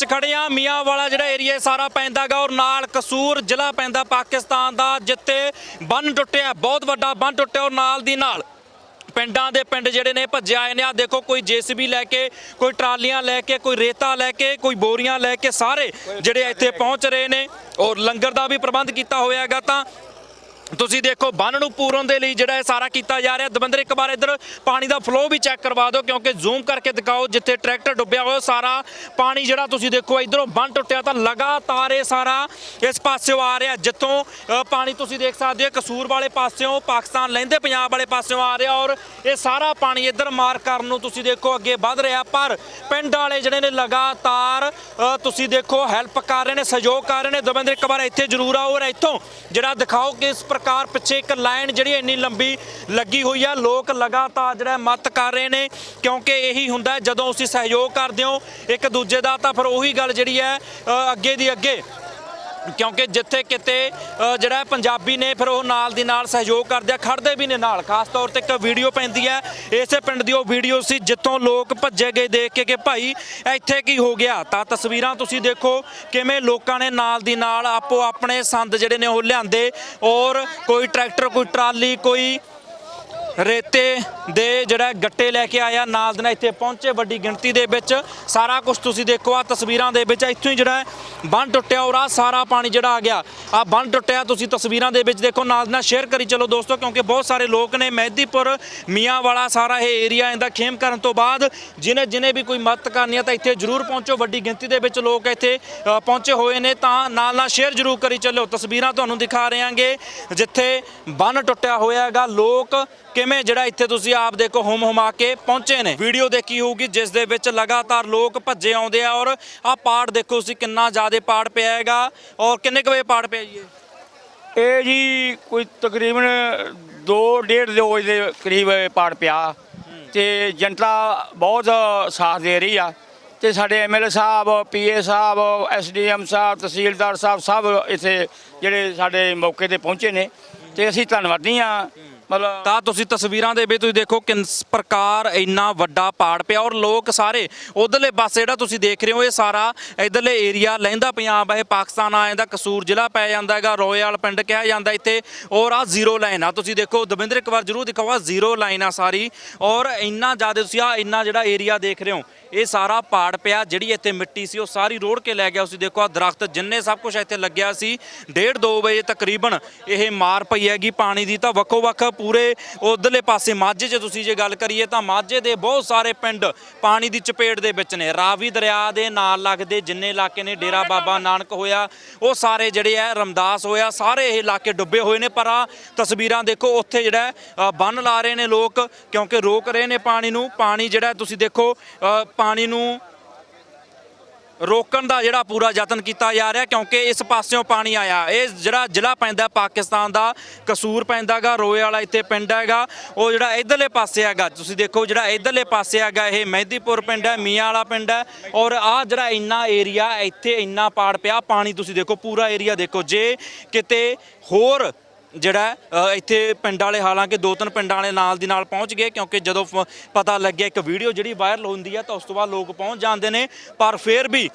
ਵਿੱਚ ਖੜੇ ਆ। ਮੀਆਂ ਵਾਲਾ ਜਿਹੜਾ ਏਰੀਆ ਸਾਰਾ ਪੈਂਦਾਗਾ ਔਰ ਨਾਲ ਕਸੂਰ ਜ਼ਿਲ੍ਹਾ ਪੈਂਦਾ ਪਾਕਿਸਤਾਨ ਦਾ, ਜਿੱਥੇ ਬੰਨ ਟੁੱਟਿਆ, ਬਹੁਤ ਵੱਡਾ ਬੰਨ ਟੁੱਟਿਆ ਔਰ ਨਾਲ ਦੀ ਨਾਲ ਪਿੰਡਾਂ ਦੇ ਪਿੰਡ ਜਿਹੜੇ ਨੇ ਭੱਜੇ ਆਏ ਨੇ। ਆ ਦੇਖੋ, ਕੋਈ ਜੀਸੀਬੀ ਲੈ ਕੇ, ਕੋਈ ਟਰਾਲੀਆਂ ਲੈ ਕੇ, ਕੋਈ ਰੇਤਾ ਲੈ ਕੇ, ਕੋਈ ਬੋਰੀਆਂ ਲੈ ਕੇ ਸਾਰੇ ਜਿਹੜੇ ਇੱਥੇ ਪਹੁੰਚ ਰਹੇ ਨੇ ਔਰ ਲੰਗਰ ਦਾ ਵੀ ਪ੍ਰਬੰਧ ਕੀਤਾ ਹੋਇਆ ਹੈਗਾ ਤਾਂ ਤੁਸੀਂ ਦੇਖੋ, ਬੰਨ ਨੂੰ ਪੂਰਨ ਦੇ ਲਈ ਜਿਹੜਾ ਇਹ ਸਾਰਾ ਕੀਤਾ ਜਾ ਰਿਹਾ। ਦਵਿੰਦਰ, ਇੱਕ ਵਾਰ ਇੱਧਰ ਪਾਣੀ ਦਾ ਫਲੋ ਵੀ ਚੈੱਕ ਕਰਵਾ ਦਿਓ, ਕਿਉਂਕਿ ਜ਼ੂਮ ਕਰਕੇ ਦਿਖਾਓ ਜਿੱਥੇ ਟਰੈਕਟਰ ਡੁੱਬਿਆ ਹੋਇਆ ਸਾਰਾ ਪਾਣੀ ਜਿਹੜਾ ਤੁਸੀਂ ਦੇਖੋ, ਇਧਰੋਂ ਬੰਨ ਟੁੱਟਿਆ ਤਾਂ ਲਗਾਤਾਰ ਇਹ ਸਾਰਾ ਇਸ ਪਾਸਿਓਂ ਆ ਰਿਹਾ। ਜਿੱਥੋਂ ਪਾਣੀ ਤੁਸੀਂ ਦੇਖ ਸਕਦੇ ਹੋ, ਕਸੂਰ ਵਾਲੇ ਪਾਸਿਓਂ, ਪਾਕਿਸਤਾਨ ਲੈਂਦੇ, ਪੰਜਾਬ ਵਾਲੇ ਪਾਸਿਓਂ ਆ ਰਿਹਾ ਔਰ ਇਹ ਸਾਰਾ ਪਾਣੀ ਇੱਧਰ ਮਾਰ ਕਰਨ ਨੂੰ ਤੁਸੀਂ ਦੇਖੋ, ਅੱਗੇ ਵੱਧ ਰਿਹਾ। ਪਰ ਪਿੰਡ ਵਾਲੇ ਜਿਹੜੇ ਨੇ ਲਗਾਤਾਰ ਤੁਸੀਂ ਦੇਖੋ ਹੈਲਪ ਕਰ ਰਹੇ ਨੇ, ਸਹਿਯੋਗ ਕਰ ਰਹੇ ਨੇ। ਦਵਿੰਦਰ, ਇੱਕ ਵਾਰ ਇੱਥੇ ਜ਼ਰੂਰ ਆਓ ਔਰ ਇੱਥੋਂ ਜਿਹੜਾ ਦਿਖਾਓ ਕਿ ਇਸ ਸਰਕਾਰ ਪਿੱਛੇ ਇੱਕ ਲਾਈਨ ਜਿਹੜੀ ਇੰਨੀ ਲੰਬੀ ਲੱਗੀ ਹੋਈ ਆ ਲੋਕ ਲਗਾਤਾਰ ਜਿਹੜਾ ਮਤ ਕਰ ਰਹੇ ਨੇ ਕਿਉਂਕਿ ਇਹੀ ਹੁੰਦਾ ਜਦੋਂ ਤੁਸੀਂ ਸਹਿਯੋਗ ਕਰਦੇ ਹੋ ਇੱਕ ਦੂਜੇ ਦਾ ਤਾਂ ਫਿਰ ਉਹੀ ਗੱਲ ਜਿਹੜੀ ਹੈ ਅ, ਅੱਗੇ ਦੀ ਅੱਗੇ। ਕਿਉਂਕਿ ਜਿੱਥੇ ਕਿਤੇ ਜਿਹੜਾ ਪੰਜਾਬੀ ਨੇ ਫਿਰ ਉਹ ਨਾਲ ਦੀ ਨਾਲ ਸਹਿਯੋਗ ਕਰਦੇ ਆ ਖੜਦੇ ਵੀ ਨੇ ਨਾਲ। ਖਾਸ ਤੌਰ ਤੇ ਇੱਕ ਵੀਡੀਓ ਪੈਂਦੀ ਹੈ, ਇਸੇ ਪਿੰਡ ਦੀ ਉਹ ਵੀਡੀਓ ਸੀ, ਜਿੱਥੋਂ ਲੋਕ ਭੱਜੇ ਗਏ ਦੇਖ ਕੇ ਕਿ ਭਾਈ ਇੱਥੇ ਕੀ ਹੋ ਗਿਆ? ਤਾਂ ਤਸਵੀਰਾਂ ਤੁਸੀਂ ਦੇਖੋ ਕਿਵੇਂ ਲੋਕਾਂ ਨੇ ਨਾਲ ਦੀ ਨਾਲ ਆਪੋ ਆਪਣੇ ਸੰਦ ਜਿਹੜੇ ਨੇ ਉਹ ਲਿਆਂਦੇ, ਔਰ ਕੋਈ ਟਰੈਕਟਰ, ਕੋਈ ਟਰਾਲੀ, ਕੋਈ ਰੇਤੇ ਦੇ ਜਿਹੜਾ ਗੱਟੇ ਲੈ ਕੇ ਆਇਆ, ਨਾਲ ਦੇ ਨਾਲ ਇੱਥੇ ਪਹੁੰਚੇ ਵੱਡੀ ਗਿਣਤੀ ਦੇ ਵਿੱਚ। ਸਾਰਾ ਕੁਝ ਤੁਸੀਂ ਦੇਖੋ ਆ ਤਸਵੀਰਾਂ ਦੇ ਵਿੱਚ ਇੱਥੋਂ ਹੀ ਜਿਹੜਾ ਹੈ ਬੰਨ ਟੁੱਟਿਆ ਔਰ ਆ ਸਾਰਾ ਪਾਣੀ ਜਿਹੜਾ ਆ ਗਿਆ। ਆ ਬੰਨ ਟੁੱਟਿਆ, ਤੁਸੀਂ ਤਸਵੀਰਾਂ ਦੇ ਵਿੱਚ ਦੇਖੋ, ਨਾਲ ਦੇ ਨਾਲ ਸ਼ੇਅਰ ਕਰੀ ਚਲੋ ਦੋਸਤੋ, ਕਿਉਂਕਿ ਬਹੁਤ ਸਾਰੇ ਲੋਕ ਨੇ ਮਹਿਦੀਪੁਰ ਮੀਆਂ ਵਾਲਾ ਸਾਰਾ ਇਹ ਏਰੀਆ ਇਹਦਾ ਖੇਮ ਕਰਨ ਤੋਂ ਬਾਅਦ, ਜਿਨੇ ਜਿਨੇ ਵੀ ਕੋਈ ਮਦਦ ਕਰਨੀ ਹੈ ਤਾਂ ਇੱਥੇ ਜਰੂਰ ਪਹੁੰਚੋ। ਵੱਡੀ ਗਿਣਤੀ ਦੇ ਵਿੱਚ ਲੋਕ ਇੱਥੇ ਪਹੁੰਚੇ ਹੋਏ ਨੇ ਤਾਂ ਨਾਲ ਨਾਲ ਸ਼ੇਅਰ ਜਰੂਰ ਕਰੀ ਚੱਲੋ। ਤਸਵੀਰਾਂ ਤੁਹਾਨੂੰ ਦਿਖਾ ਰਹੇ ਹਾਂਗੇ, ਜਿੱਥੇ ਬੰਨ ਟੁੱਟਿਆ ਹੋਇਆ ਹੈਗਾ। ਲੋਕ ਕਿਵੇਂ ਜਿਹੜਾ ਇੱਥੇ ਤੁਸੀਂ ਆਪ ਦੇਖੋ ਹੁਮ ਹੁਮਾ ਕੇ ਪਹੁੰਚੇ ਨੇ। ਵੀਡੀਓ ਦੇਖੀ ਹੋਊਗੀ, ਜਿਸ ਦੇ ਵਿੱਚ ਲਗਾਤਾਰ ਲੋਕ ਭੱਜੇ ਆਉਂਦੇ ਆ ਔਰ ਆਹ ਪਾੜ ਦੇਖੋ ਤੁਸੀਂ ਕਿੰਨਾ ਜ਼ਿਆਦਾ ਪਾੜ ਪਿਆ ਹੈਗਾ ਔਰ ਕਿੰਨੇ ਕੁ ਵਜੇ ਪਾੜ ਪਿਆ ਜੀ ਇਹ? ਇਹ ਜੀ ਕੋਈ ਤਕਰੀਬਨ 2 1.5 ਦੋ ਵਜੇ ਦੇ ਕਰੀਬ ਇਹ ਪਾੜ ਪਿਆ। ਤੇ ਜਨਤਾ ਬਹੁਤ ਸਾਥ ਦੇ ਰਹੀ ਆ। ਤੇ ਸਾਡੇ ਐਮਐਲਏ ਸਾਹਿਬ ਪੀਏ ਸਾਹਿਬ ਐਸਡੀਐਮ ਸਾਹਿਬ, ਤਹਿਸੀਲਦਾਰ ਸਾਹਿਬ ਸਭ ਇੱਥੇ ਜਿਹੜੇ ਸਾਡੇ ਮੌਕੇ ਤੇ ਪਹੁੰਚੇ ਨੇ। ਤੇ ਅਸੀਂ ਧੰਨਵਾਦੀ ਆ। ਮਤਲਬ ਤਾਂ ਤੁਸੀਂ ਤਸਵੀਰਾਂ ਦੇ ਵਿੱਚ ਤੁਸੀਂ ਦੇਖੋ ਕਿਸ ਪ੍ਰਕਾਰ ਇੰਨਾ ਵੱਡਾ ਪਾੜ ਪਿਆ ਔਰ ਲੋਕ ਸਾਰੇ ਉਧਰਲੇ ਪਾਸੇ ਜਿਹੜਾ ਤੁਸੀਂ ਦੇਖ ਰਹੇ ਹੋ ਇਹ ਸਾਰਾ ਇਧਰਲੇ ਏਰੀਆ ਲਹਿੰਦਾ ਪੰਜਾਬ, ਇਹ ਪਾਕਿਸਤਾਨ ਆ ਜਾਂਦਾ, ਕਸੂਰ ਜ਼ਿਲ੍ਹਾ ਪੈ ਜਾਂਦਾ ਹੈਗਾ, ਰੋਇਆਲ ਪਿੰਡ ਕਿਹਾ ਜਾਂਦਾ ਇੱਥੇ ਔਰ ਆ ਜ਼ੀਰੋ ਲਾਈਨ ਆ। ਤੁਸੀਂ ਦੇਖੋ, ਦਵਿੰਦਰ ਇੱਕ ਵਾਰ ਜਰੂਰ ਦਿਖਾਓ ਆ ਜ਼ੀਰੋ ਲਾਈਨ ਆ ਸਾਰੀ ਔਰ ਇੰਨਾ ਜ਼ਿਆਦਾ ਤੁਸੀਂ ਆ ਇੰਨਾ ਜਿਹੜਾ ਏਰੀਆ ਦੇਖ ਰਹੇ ਹੋ, ਇਹ ਸਾਰਾ ਪਾੜ ਪਿਆ, ਜਿਹੜੀ ਇੱਥੇ ਮਿੱਟੀ ਸੀ ਉਹ ਸਾਰੀ ਰੋੜ ਕੇ ਲੈ ਗਿਆ। ਤੁਸੀਂ ਦੇਖੋ ਆ ਦਰਖਤ ਜਿੰਨੇ ਸਭ ਕੁਝ ਇੱਥੇ ਲੱਗਿਆ ਸੀ 1:30 2 ਵਜੇ ਤਕਰੀਬਨ ਇਹ ਮਾਰ ਪਈ ਹੈਗੀ ਪਾਣੀ ਦੀ, ਤਾਂ ਵੱਖੋ ਵੱਖ ਪੂਰੇ ਉਧਰਲੇ ਪਾਸੇ ਮਾਝੇ 'ਚ ਤੁਸੀਂ ਜੇ ਗੱਲ ਕਰੀਏ ਤਾਂ ਮਾਝੇ ਦੇ ਬਹੁਤ ਸਾਰੇ ਪਿੰਡ ਪਾਣੀ ਦੀ ਚਪੇਟ ਦੇ ਵਿੱਚ ਨੇ। ਰਾਵੀ ਦਰਿਆ ਦੇ ਨਾਲ ਲੱਗਦੇ ਜਿੰਨੇ ਇਲਾਕੇ ਨੇ ਡੇਰਾ ਬਾਬਾ ਨਾਨਕ ਹੋਇਆ ਉਹ ਸਾਰੇ ਜਿਹੜੇ ਆ ਰਮਦਾਸ ਹੋਇਆ ਸਾਰੇ ਇਹ ਇਲਾਕੇ ਡੁੱਬੇ ਹੋਏ ਨੇ ਪਰ ਆ ਤਸਵੀਰਾਂ ਦੇਖੋ ਉੱਥੇ ਜਿਹੜਾ ਬੰਨ ਲਾ ਰਹੇ ਨੇ ਲੋਕ ਕਿਉਂਕਿ ਰੋਕ ਰਹੇ ਨੇ ਪਾਣੀ ਨੂੰ। ਪਾਣੀ ਜਿਹੜਾ ਤੁਸੀਂ ਦੇਖੋ ਪਾਣੀ ਨੂੰ ਰੋਕਣ ਦਾ ਜਿਹੜਾ ਪੂਰਾ ਯਤਨ ਕੀਤਾ ਜਾ ਰਿਹਾ ਕਿਉਂਕਿ ਇਸ ਪਾਸਿਓਂ ਪਾਣੀ ਆਇਆ। ਇਹ ਜਿਹੜਾ ਜ਼ਿਲ੍ਹਾ ਪੈਂਦਾ ਪਾਕਿਸਤਾਨ ਦਾ, ਕਸੂਰ ਪੈਂਦਾਗਾ, ਰੋਏ ਵਾਲਾ ਇੱਥੇ ਪਿੰਡ ਹੈਗਾ। ਉਹ ਜਿਹੜਾ ਇਧਰਲੇ ਪਾਸੇ ਹੈਗਾ, ਤੁਸੀਂ ਦੇਖੋ ਜਿਹੜਾ ਇਧਰਲੇ ਪਾਸੇ ਹੈਗਾ, ਇਹ ਮਹਿਦੀਪੁਰ ਪਿੰਡ ਹੈ, ਮੀਆਂ ਵਾਲਾ ਪਿੰਡ ਹੈ। ਔਰ ਆ ਜਿਹੜਾ ਇੰਨਾ ਏਰੀਆ, ਇੱਥੇ ਇੰਨਾ ਪਾੜ ਪਿਆ, ਪਾਣੀ ਤੁਸੀਂ ਦੇਖੋ, ਪੂਰਾ ਏਰੀਆ ਦੇਖੋ। ਜੇ ਕਿਤੇ ਹੋਰ ਜਿਹੜਾ ਇੱਥੇ ਪਿੰਡ ਵਾਲੇ ਹਾਲਾਂਕਿ ਦੋ ਤਿੰਨ ਪਿੰਡਾਂ ਵਾਲੇ ਨਾਲ ਦੀ ਨਾਲ ਪਹੁੰਚ ਗਏ, ਕਿਉਂਕਿ ਜਦੋਂ ਫ- ਪਤਾ ਲੱਗਿਆ ਇੱਕ ਵੀਡੀਓ ਜਿਹੜੀ ਵਾਇਰਲ ਹੁੰਦੀ ਹੈ ਤਾਂ ਉਸ ਤੋਂ ਬਾਅਦ ਲੋਕ ਪਹੁੰਚ ਜਾਂਦੇ ਨੇ, ਪਰ ਫਿਰ ਵੀ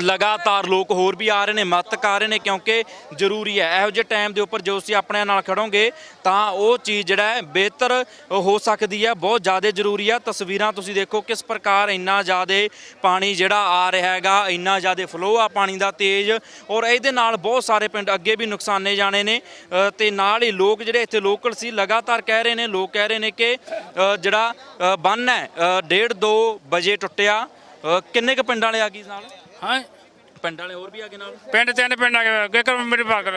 ਲਗਾਤਾਰ ਲੋਕ ਹੋਰ ਵੀ ਆ ਰਹੇ ਨੇ ਮਦਦ ਕਰ ਰਹੇ ਨੇ ਕਿਉਂਕਿ ਜ਼ਰੂਰੀ ਹੈ। ਇਹੋ ਜਿਹੇ ਟਾਈਮ ਦੇ ਉੱਪਰ ਜੋ ਅਸੀਂ ਆਪਣੇ ਨਾਲ ਖੜੋਗੇ ਤਾਂ ਉਹ ਚੀਜ਼ ਜਿਹੜਾ ਹੈ ਬਿਹਤਰ ਹੋ ਸਕਦੀ ਹੈ ਬਹੁਤ ਜ਼ਿਆਦਾ ਜ਼ਰੂਰੀ ਆ। ਤਸਵੀਰਾਂ ਤੁਸੀਂ ਦੇਖੋ ਕਿਸ ਪ੍ਰਕਾਰ ਇੰਨਾ ਜ਼ਿਆਦਾ ਪਾਣੀ ਜਿਹੜਾ ਆ ਰਿਹਾ ਹੈਗਾ ਇੰਨਾ ਜ਼ਿਆਦਾ ਫਲੋ ਆ ਪਾਣੀ ਦਾ ਤੇਜ਼ ਔਰ ਇਹਦੇ ਨਾਲ ਬਹੁਤ ਸਾਰੇ ਪਿੰਡ ਅੱਗੇ ਵੀ ਨੁਕਸਾਨੇ ਜਾਣੇ ਨੇ। ਅ, ਤੇ ਨਾਲ ਹੀ ਲੋਕ ਜਿਹੜੇ ਇੱਥੇ ਲੋਕਲ ਸੀ ਲਗਾਤਾਰ ਕਹਿ ਰਹੇ ਨੇ ਲੋਕ ਕਹਿ ਰਹੇ ਨੇ ਕਿ ਜਿਹੜਾ ਅ, ਬੰਨ ਹੈ 1.5 2 ਵਜੇ ਟੁੱਟਿਆ। ਕਿੰਨੇ ਕ ਪਿੰਡਾਂ ਵਾਲੇ ਆ ਗਈ ਨਾਲ? ਹਾਂ ਪਿੰਡ ਵਾਲੇ ਹੋਰ ਵੀ ਆ ਗਏ ਨਾਲ? ਪਿੰਡ ਤਿੰਨ ਪਿੰਡ ਆ ਗਏ ਅੱਗੇ ਕਰ ਮੇਰੇ ਬਾਕਰ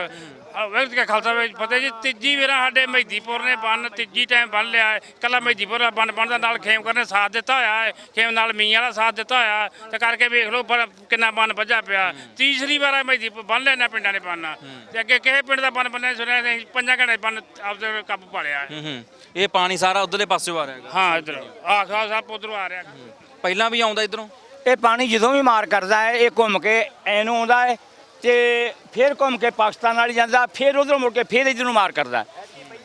ਵਕਤ ਕੇ ਖਾਲਸਾ ਵਿੱਚ ਫਤਿਹ ਜੀ ਤੀਜੀ ਵੇਰਾ ਸਾਡੇ ਮਹਿਦੀਪੁਰ ਨੇ ਬੰਨ ਤੀਜੀ ਟਾਈਮ ਬੰਨ ਲਿਆ ਹੈ। ਕੱਲਾ ਮਹਿਦੀਪੁਰ ਦਾ ਬੰਨ ਬੰਨ ਦਾ ਨਾਲ ਖੇਮ ਕਰਨੇ ਸਾਥ ਦਿੱਤਾ ਹੋਇਆ ਹੈ। ਖੇਮ ਨਾਲ ਮੀਆਂ ਵਾਲਾ ਸਾਥ ਦਿੱਤਾ ਹੋਇਆ ਹੈ, ਤੇ ਕਰਕੇ ਵੇਖ ਲਓ ਪਰ ਕਿੰਨਾ ਬੰਨ ਵੱਜਾ ਪਿਆ। ਤੀਸਰੀ ਵਾਰ ਮਹਿਦੀਪੁਰ ਬੰਨ ਲੈਣਾ ਪਿੰਡਾਂ ਨੇ ਬੰਨ। ਤੇ ਅੱਗੇ ਕਿਸੇ ਪਿੰਡ ਦਾ ਬੰਨ ਬੰਨਿਆ ਸੁਣਿਆ ਨਹੀਂ ਪੰਜਾਂ ਘੰਟੇ ਬੰਨ ਆਪਦੇ ਕਾਬੂ ਪਾ ਲਿਆ ਹੈ। ਹੂੰ ਹੂੰ। ਇਹ ਪਾਣੀ ਸਾਰਾ ਉਧਰਲੇ ਪਾਸਿਓਂ ਆ ਰਿਹਾ ਹੈਗਾ। ਹਾਂ ਇਧਰ। ਆਹ ਸਾਹਿਬ ਉਧਰੋਂ ਆ ਰਿਹਾ ਪਹਿਲਾਂ ਵੀ ਆਉਂਦਾ ਇਧਰੋਂ? ਇਹ ਪਾਣੀ ਜਦੋਂ ਵੀ ਮਾਰ ਕਰਦਾ ਹੈ, ਇਹ ਘੁੰਮ ਕੇ ਐਨੂੰ ਆਉਂਦਾ ਹੈ ਤੇ ਫਿਰ ਘੁੰਮ ਕੇ ਪਾਕਿਸਤਾਨ ਵਾਲੀ ਜਾਂਦਾ, ਫਿਰ ਉਧਰੋਂ ਮੁੜ ਕੇ ਫਿਰ ਇਧਰ ਨੂੰ ਮਾਰ ਕਰਦਾ ਹੈ।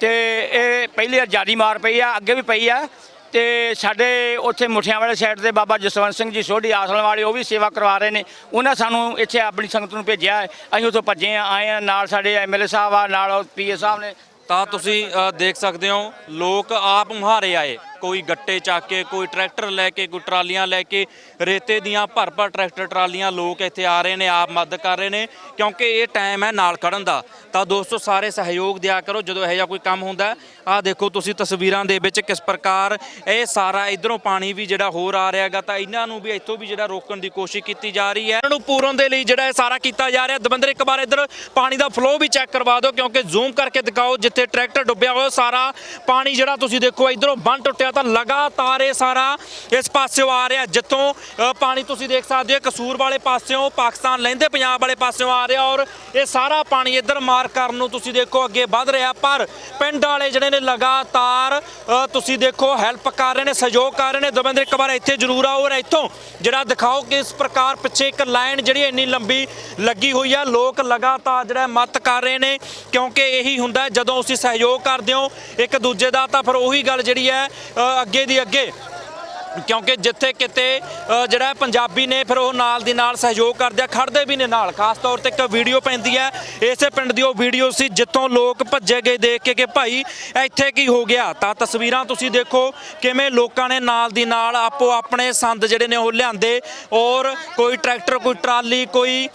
ਤੇ ਇਹ ਪਹਿਲੇ ਜਿਆਦੀ ਮਾਰ ਪਈ ਆ, ਅੱਗੇ ਵੀ ਪਈ ਆ। ਤੇ ਸਾਡੇ ਉੱਥੇ ਮੁਠਿਆਂ ਵਾਲੇ ਸਾਈਡ ਤੇ ਬਾਬਾ ਜਸਵੰਤ ਸਿੰਘ ਜੀ ਸੋਢੀ ਆਸਣ ਵਾਲੇ, ਉਹ ਵੀ ਸੇਵਾ ਕਰਵਾ ਰਹੇ ਨੇ। ਉਹਨਾਂ ਸਾਨੂੰ ਇੱਥੇ ਆਪਣੀ ਸੰਗਤ ਨੂੰ ਭੇਜਿਆ ਹੈ। ਅਸੀਂ ਉੱਥੋਂ ਭੱਜੇ ਆ ਆਏ ਆ ਨਾਲ ਸਾਡੇ ਐਮਐਲਏ ਸਾਹਿਬ ਆ, ਨਾਲ ਪੀਏ ਸਾਹਿਬ ਨੇ। ਤਾਂ ਤੁਸੀਂ ਦੇਖ ਸਕਦੇ ਹੋ, ਲੋਕ ਆਪ ਮੁਹਾਰੇ ਆਏ। ਕੋਈ ਗੱਟੇ ਚੱਕ ਕੇ, ਕੋਈ ਟਰੈਕਟਰ ਲੈ ਕੇ, ਕੋਈ ਟਰਾਲੀਆਂ ਲੈ ਕੇ, ਰੇਤੇ ਦੀਆਂ ਭਰ ਭਰ ਟਰੈਕਟਰ ਟਰਾਲੀਆਂ ਲੋਕ ਇੱਥੇ ਆ ਰਹੇ ਨੇ, ਆਪ ਮਦਦ ਕਰ ਰਹੇ ਨੇ, ਕਿਉਂਕਿ ਇਹ ਟਾਈਮ ਹੈ ਨਾਲ ਖੜਨ ਦਾ। ਤਾਂ ਦੋਸਤੋ, ਸਾਰੇ ਸਹਿਯੋਗ ਦਿਆ ਕਰੋ, ਜਦੋਂ ਇਹੋ ਜਿਹਾ ਕੋਈ ਕੰਮ ਹੁੰਦਾ ਆਹ ਦੇਖੋ ਤੁਸੀਂ ਤਸਵੀਰਾਂ ਦੇ ਵਿੱਚ ਕਿਸ ਪ੍ਰਕਾਰ ਇਹ ਸਾਰਾ ਇਧਰੋਂ ਪਾਣੀ ਵੀ ਜਿਹੜਾ ਹੋਰ ਆ ਰਿਹਾਗਾ ਤਾਂ ਇਹਨਾਂ ਨੂੰ ਵੀ ਇੱਥੋਂ ਵੀ ਜਿਹੜਾ ਰੋਕਣ ਦੀ ਕੋਸ਼ਿਸ਼ ਕੀਤੀ ਜਾ ਰਹੀ ਹੈ। ਇਹਨਾਂ ਨੂੰ ਪੂਰਨ ਦੇ ਲਈ ਜਿਹੜਾ ਇਹ ਸਾਰਾ ਕੀਤਾ ਜਾ ਰਿਹਾ, ਦਵਿੰਦਰ ਇੱਕ ਵਾਰ ਇੱਧਰ ਪਾਣੀ ਦਾ ਫਲੋ ਵੀ ਚੈੱਕ ਕਰਵਾ ਦਿਓ, ਕਿਉਂਕਿ ਜ਼ੂਮ ਕਰਕੇ ਦਿਖਾਓ ਜਿੱਥੇ ਟਰੈਕਟਰ ਡੁੱਬਿਆ ਹੋਇਆ, ਸਾਰਾ ਪਾਣੀ ਜਿਹੜਾ ਤੁਸੀਂ ਦੇਖੋ ਇਧਰੋਂ ਬੰਨ ਟੁੱਟਿਆ ਤਾਂ ਲਗਾਤਾਰ ਇਹ ਸਾਰਾ ਇਸ ਪਾਸਿਓਂ ਆ ਰਿਹਾ ਜਿੱਥੋਂ ਪਾਣੀ ਤੁਸੀਂ ਦੇਖ ਸਕਦੇ ਹੋ, ਕਸੂਰ ਵਾਲੇ ਪਾਸਿਓਂ, ਪਾਕਿਸਤਾਨ ਲੈਂਦੇ, ਪੰਜਾਬ ਵਾਲੇ ਪਾਸਿਓਂ ਆ ਰਿਹਾ ਔਰ ਇਹ ਸਾਰਾ ਪਾਣੀ ਇੱਧਰ ਮਾਰ ਕਰਨ ਨੂੰ ਤੁਸੀਂ ਦੇਖੋ ਅੱਗੇ ਵੱਧ ਰਿਹਾ, ਪਰ ਪਿੰਡ ਵਾਲੇ ਜਿਹੜੇ ਨੇ ਲਗਾਤਾਰ ਤੁਸੀਂ ਦੇਖੋ ਹੈਲਪ ਕਰ ਰਹੇ ਨੇ, ਸਹਿਯੋਗ ਕਰ ਰਹੇ ਨੇ। ਦਵਿੰਦਰ, ਇੱਕ ਵਾਰ ਇੱਥੇ ਜ਼ਰੂਰ ਆਓ ਔਰ ਇੱਥੋਂ ਜਿਹੜਾ ਦਿਖਾਓ ਕਿ ਇਸ ਪ੍ਰਕਾਰ ਪਿੱਛੇ ਇੱਕ ਲਾਈਨ ਜਿਹੜੀ ਇੰਨੀ ਲੰਬੀ ਲੱਗੀ ਹੋਈ ਆ, ਲੋਕ ਲਗਾਤਾਰ ਜਿਹੜਾ ਮਤ ਕਰ ਰਹੇ ਨੇ, ਕਿਉਂਕਿ ਇਹੀ ਹੁੰਦਾ ਜਦੋਂ ਤੁਸੀਂ ਸਹਿਯੋਗ ਕਰਦੇ ਹੋ, ਇੱਕ ਦੂਜੇ ਦਾ ਤਾਂ ਫਿਰ ਉਹੀ ਗੱਲ ਜਿਹੜੀ ਹੈ ਅੱਗੇ ਦੀ ਅੱਗੇ। ਕਿਉਂਕਿ ਜਿੱਥੇ ਕਿਤੇ ਜਿਹੜਾ ਪੰਜਾਬੀ ਨੇ ਫਿਰ ਉਹ ਨਾਲ ਦੀ ਨਾਲ ਸਹਿਯੋਗ ਕਰਦੇ ਆ, ਖੜਦੇ ਵੀ ਨੇ ਨਾਲ। ਖਾਸ ਤੌਰ ਤੇ ਇੱਕ ਵੀਡੀਓ ਪੈਂਦੀ ਹੈ, ਇਸੇ ਪਿੰਡ ਦੀ ਉਹ ਵੀਡੀਓ ਸੀ, ਜਿੱਥੋਂ ਲੋਕ ਭੱਜੇ ਗਏ ਦੇਖ ਕੇ ਕਿ ਭਾਈ ਇੱਥੇ ਕੀ ਹੋ ਗਿਆ? ਤਾਂ ਤਸਵੀਰਾਂ ਤੁਸੀਂ ਦੇਖੋ ਕਿਵੇਂ ਲੋਕਾਂ ਨੇ ਨਾਲ ਦੀ ਨਾਲ ਆਪੋ ਆਪਣੇ ਸੰਦ ਜਿਹੜੇ ਨੇ ਉਹ ਲਿਆਂਦੇ। ਔਰ ਕੋਈ ਟਰੈਕਟਰ, ਕੋਈ ਟਰਾਲੀ, ਕੋਈ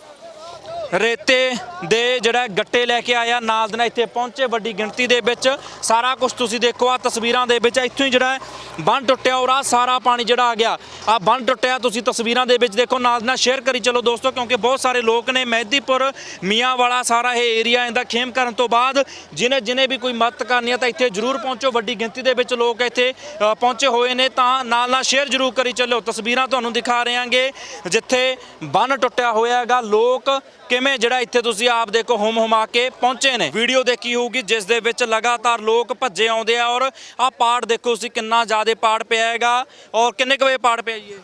ਰੇਤੇ ਦੇ ਜਿਹੜਾ ਗੱਟੇ ਲੈ ਕੇ ਆਇਆ ਨਾਲ ਦੇ ਨਾਲ ਇੱਥੇ ਪਹੁੰਚੇ ਵੱਡੀ ਗਿਣਤੀ ਦੇ ਵਿੱਚ। ਸਾਰਾ ਕੁਝ ਤੁਸੀਂ ਦੇਖੋ ਆ ਤਸਵੀਰਾਂ ਦੇ ਵਿੱਚ ਇੱਥੋਂ ਹੀ ਜਿਹੜਾ ਬੰਨ ਟੁੱਟਿਆ ਔਰ ਆ ਸਾਰਾ ਪਾਣੀ ਜਿਹੜਾ ਆ ਗਿਆ। ਆ ਬੰਨ ਟੁੱਟਿਆ, ਤੁਸੀਂ ਤਸਵੀਰਾਂ ਦੇ ਵਿੱਚ ਦੇਖੋ, ਨਾਲ ਦੇ ਨਾਲ ਸ਼ੇਅਰ ਕਰੀ। ਚਲੋ ਦੋਸਤੋ, ਕਿਉਂਕਿ ਬਹੁਤ ਸਾਰੇ ਲੋਕ ਨੇ ਮਹਿਦੀਪੁਰ ਮੀਆਂ ਵਾਲਾ ਸਾਰਾ ਇਹ ਏਰੀਆ ਇਹਦਾ ਖੇਮ ਕਰਨ ਤੋਂ ਬਾਅਦ ਜਿਨੇ ਜਿਨੇ ਵੀ ਕੋਈ ਮਦਦ ਕਰਨੀ ਹੈ ਤਾਂ ਇੱਥੇ ਜਰੂਰ ਪਹੁੰਚੋ। ਵੱਡੀ ਗਿਣਤੀ ਦੇ ਵਿੱਚ ਲੋਕ ਇੱਥੇ ਪਹੁੰਚੇ ਹੋਏ ਨੇ ਤਾਂ ਨਾਲ ਨਾਲ ਸ਼ੇਅਰ ਜਰੂਰ ਕਰੀ ਚੱਲੋ। ਤਸਵੀਰਾਂ ਤੁਹਾਨੂੰ ਦਿਖਾ ਰਹੇ ਹਾਂਗੇ ਜਿੱਥੇ ਬੰਨ ਟੁੱਟਿਆ ਹੋਇਆ ਹੈਗਾ। ਲੋਕ ਕਿਵੇਂ ਜਿਹੜਾ ਇੱਥੇ ਤੁਸੀਂ ਆਪ ਦੇਖੋ ਹੁਮ ਹੁਮਾ ਕੇ ਪਹੁੰਚੇ ਨੇ। ਵੀਡੀਓ ਦੇਖੀ ਹੋਊਗੀ, ਜਿਸ ਦੇ ਵਿੱਚ ਲਗਾਤਾਰ ਲੋਕ ਭੱਜੇ ਆਉਂਦੇ ਆ ਔਰ ਆਹ ਪਾੜ ਦੇਖੋ ਤੁਸੀਂ ਕਿੰਨਾ ਜ਼ਿਆਦਾ ਪਾੜ ਪਿਆ ਹੈਗਾ। ਔਰ ਕਿੰਨੇ ਕੁ ਵਜੇ ਪਾੜ ਪਿਆ ਜੀ ਇਹ?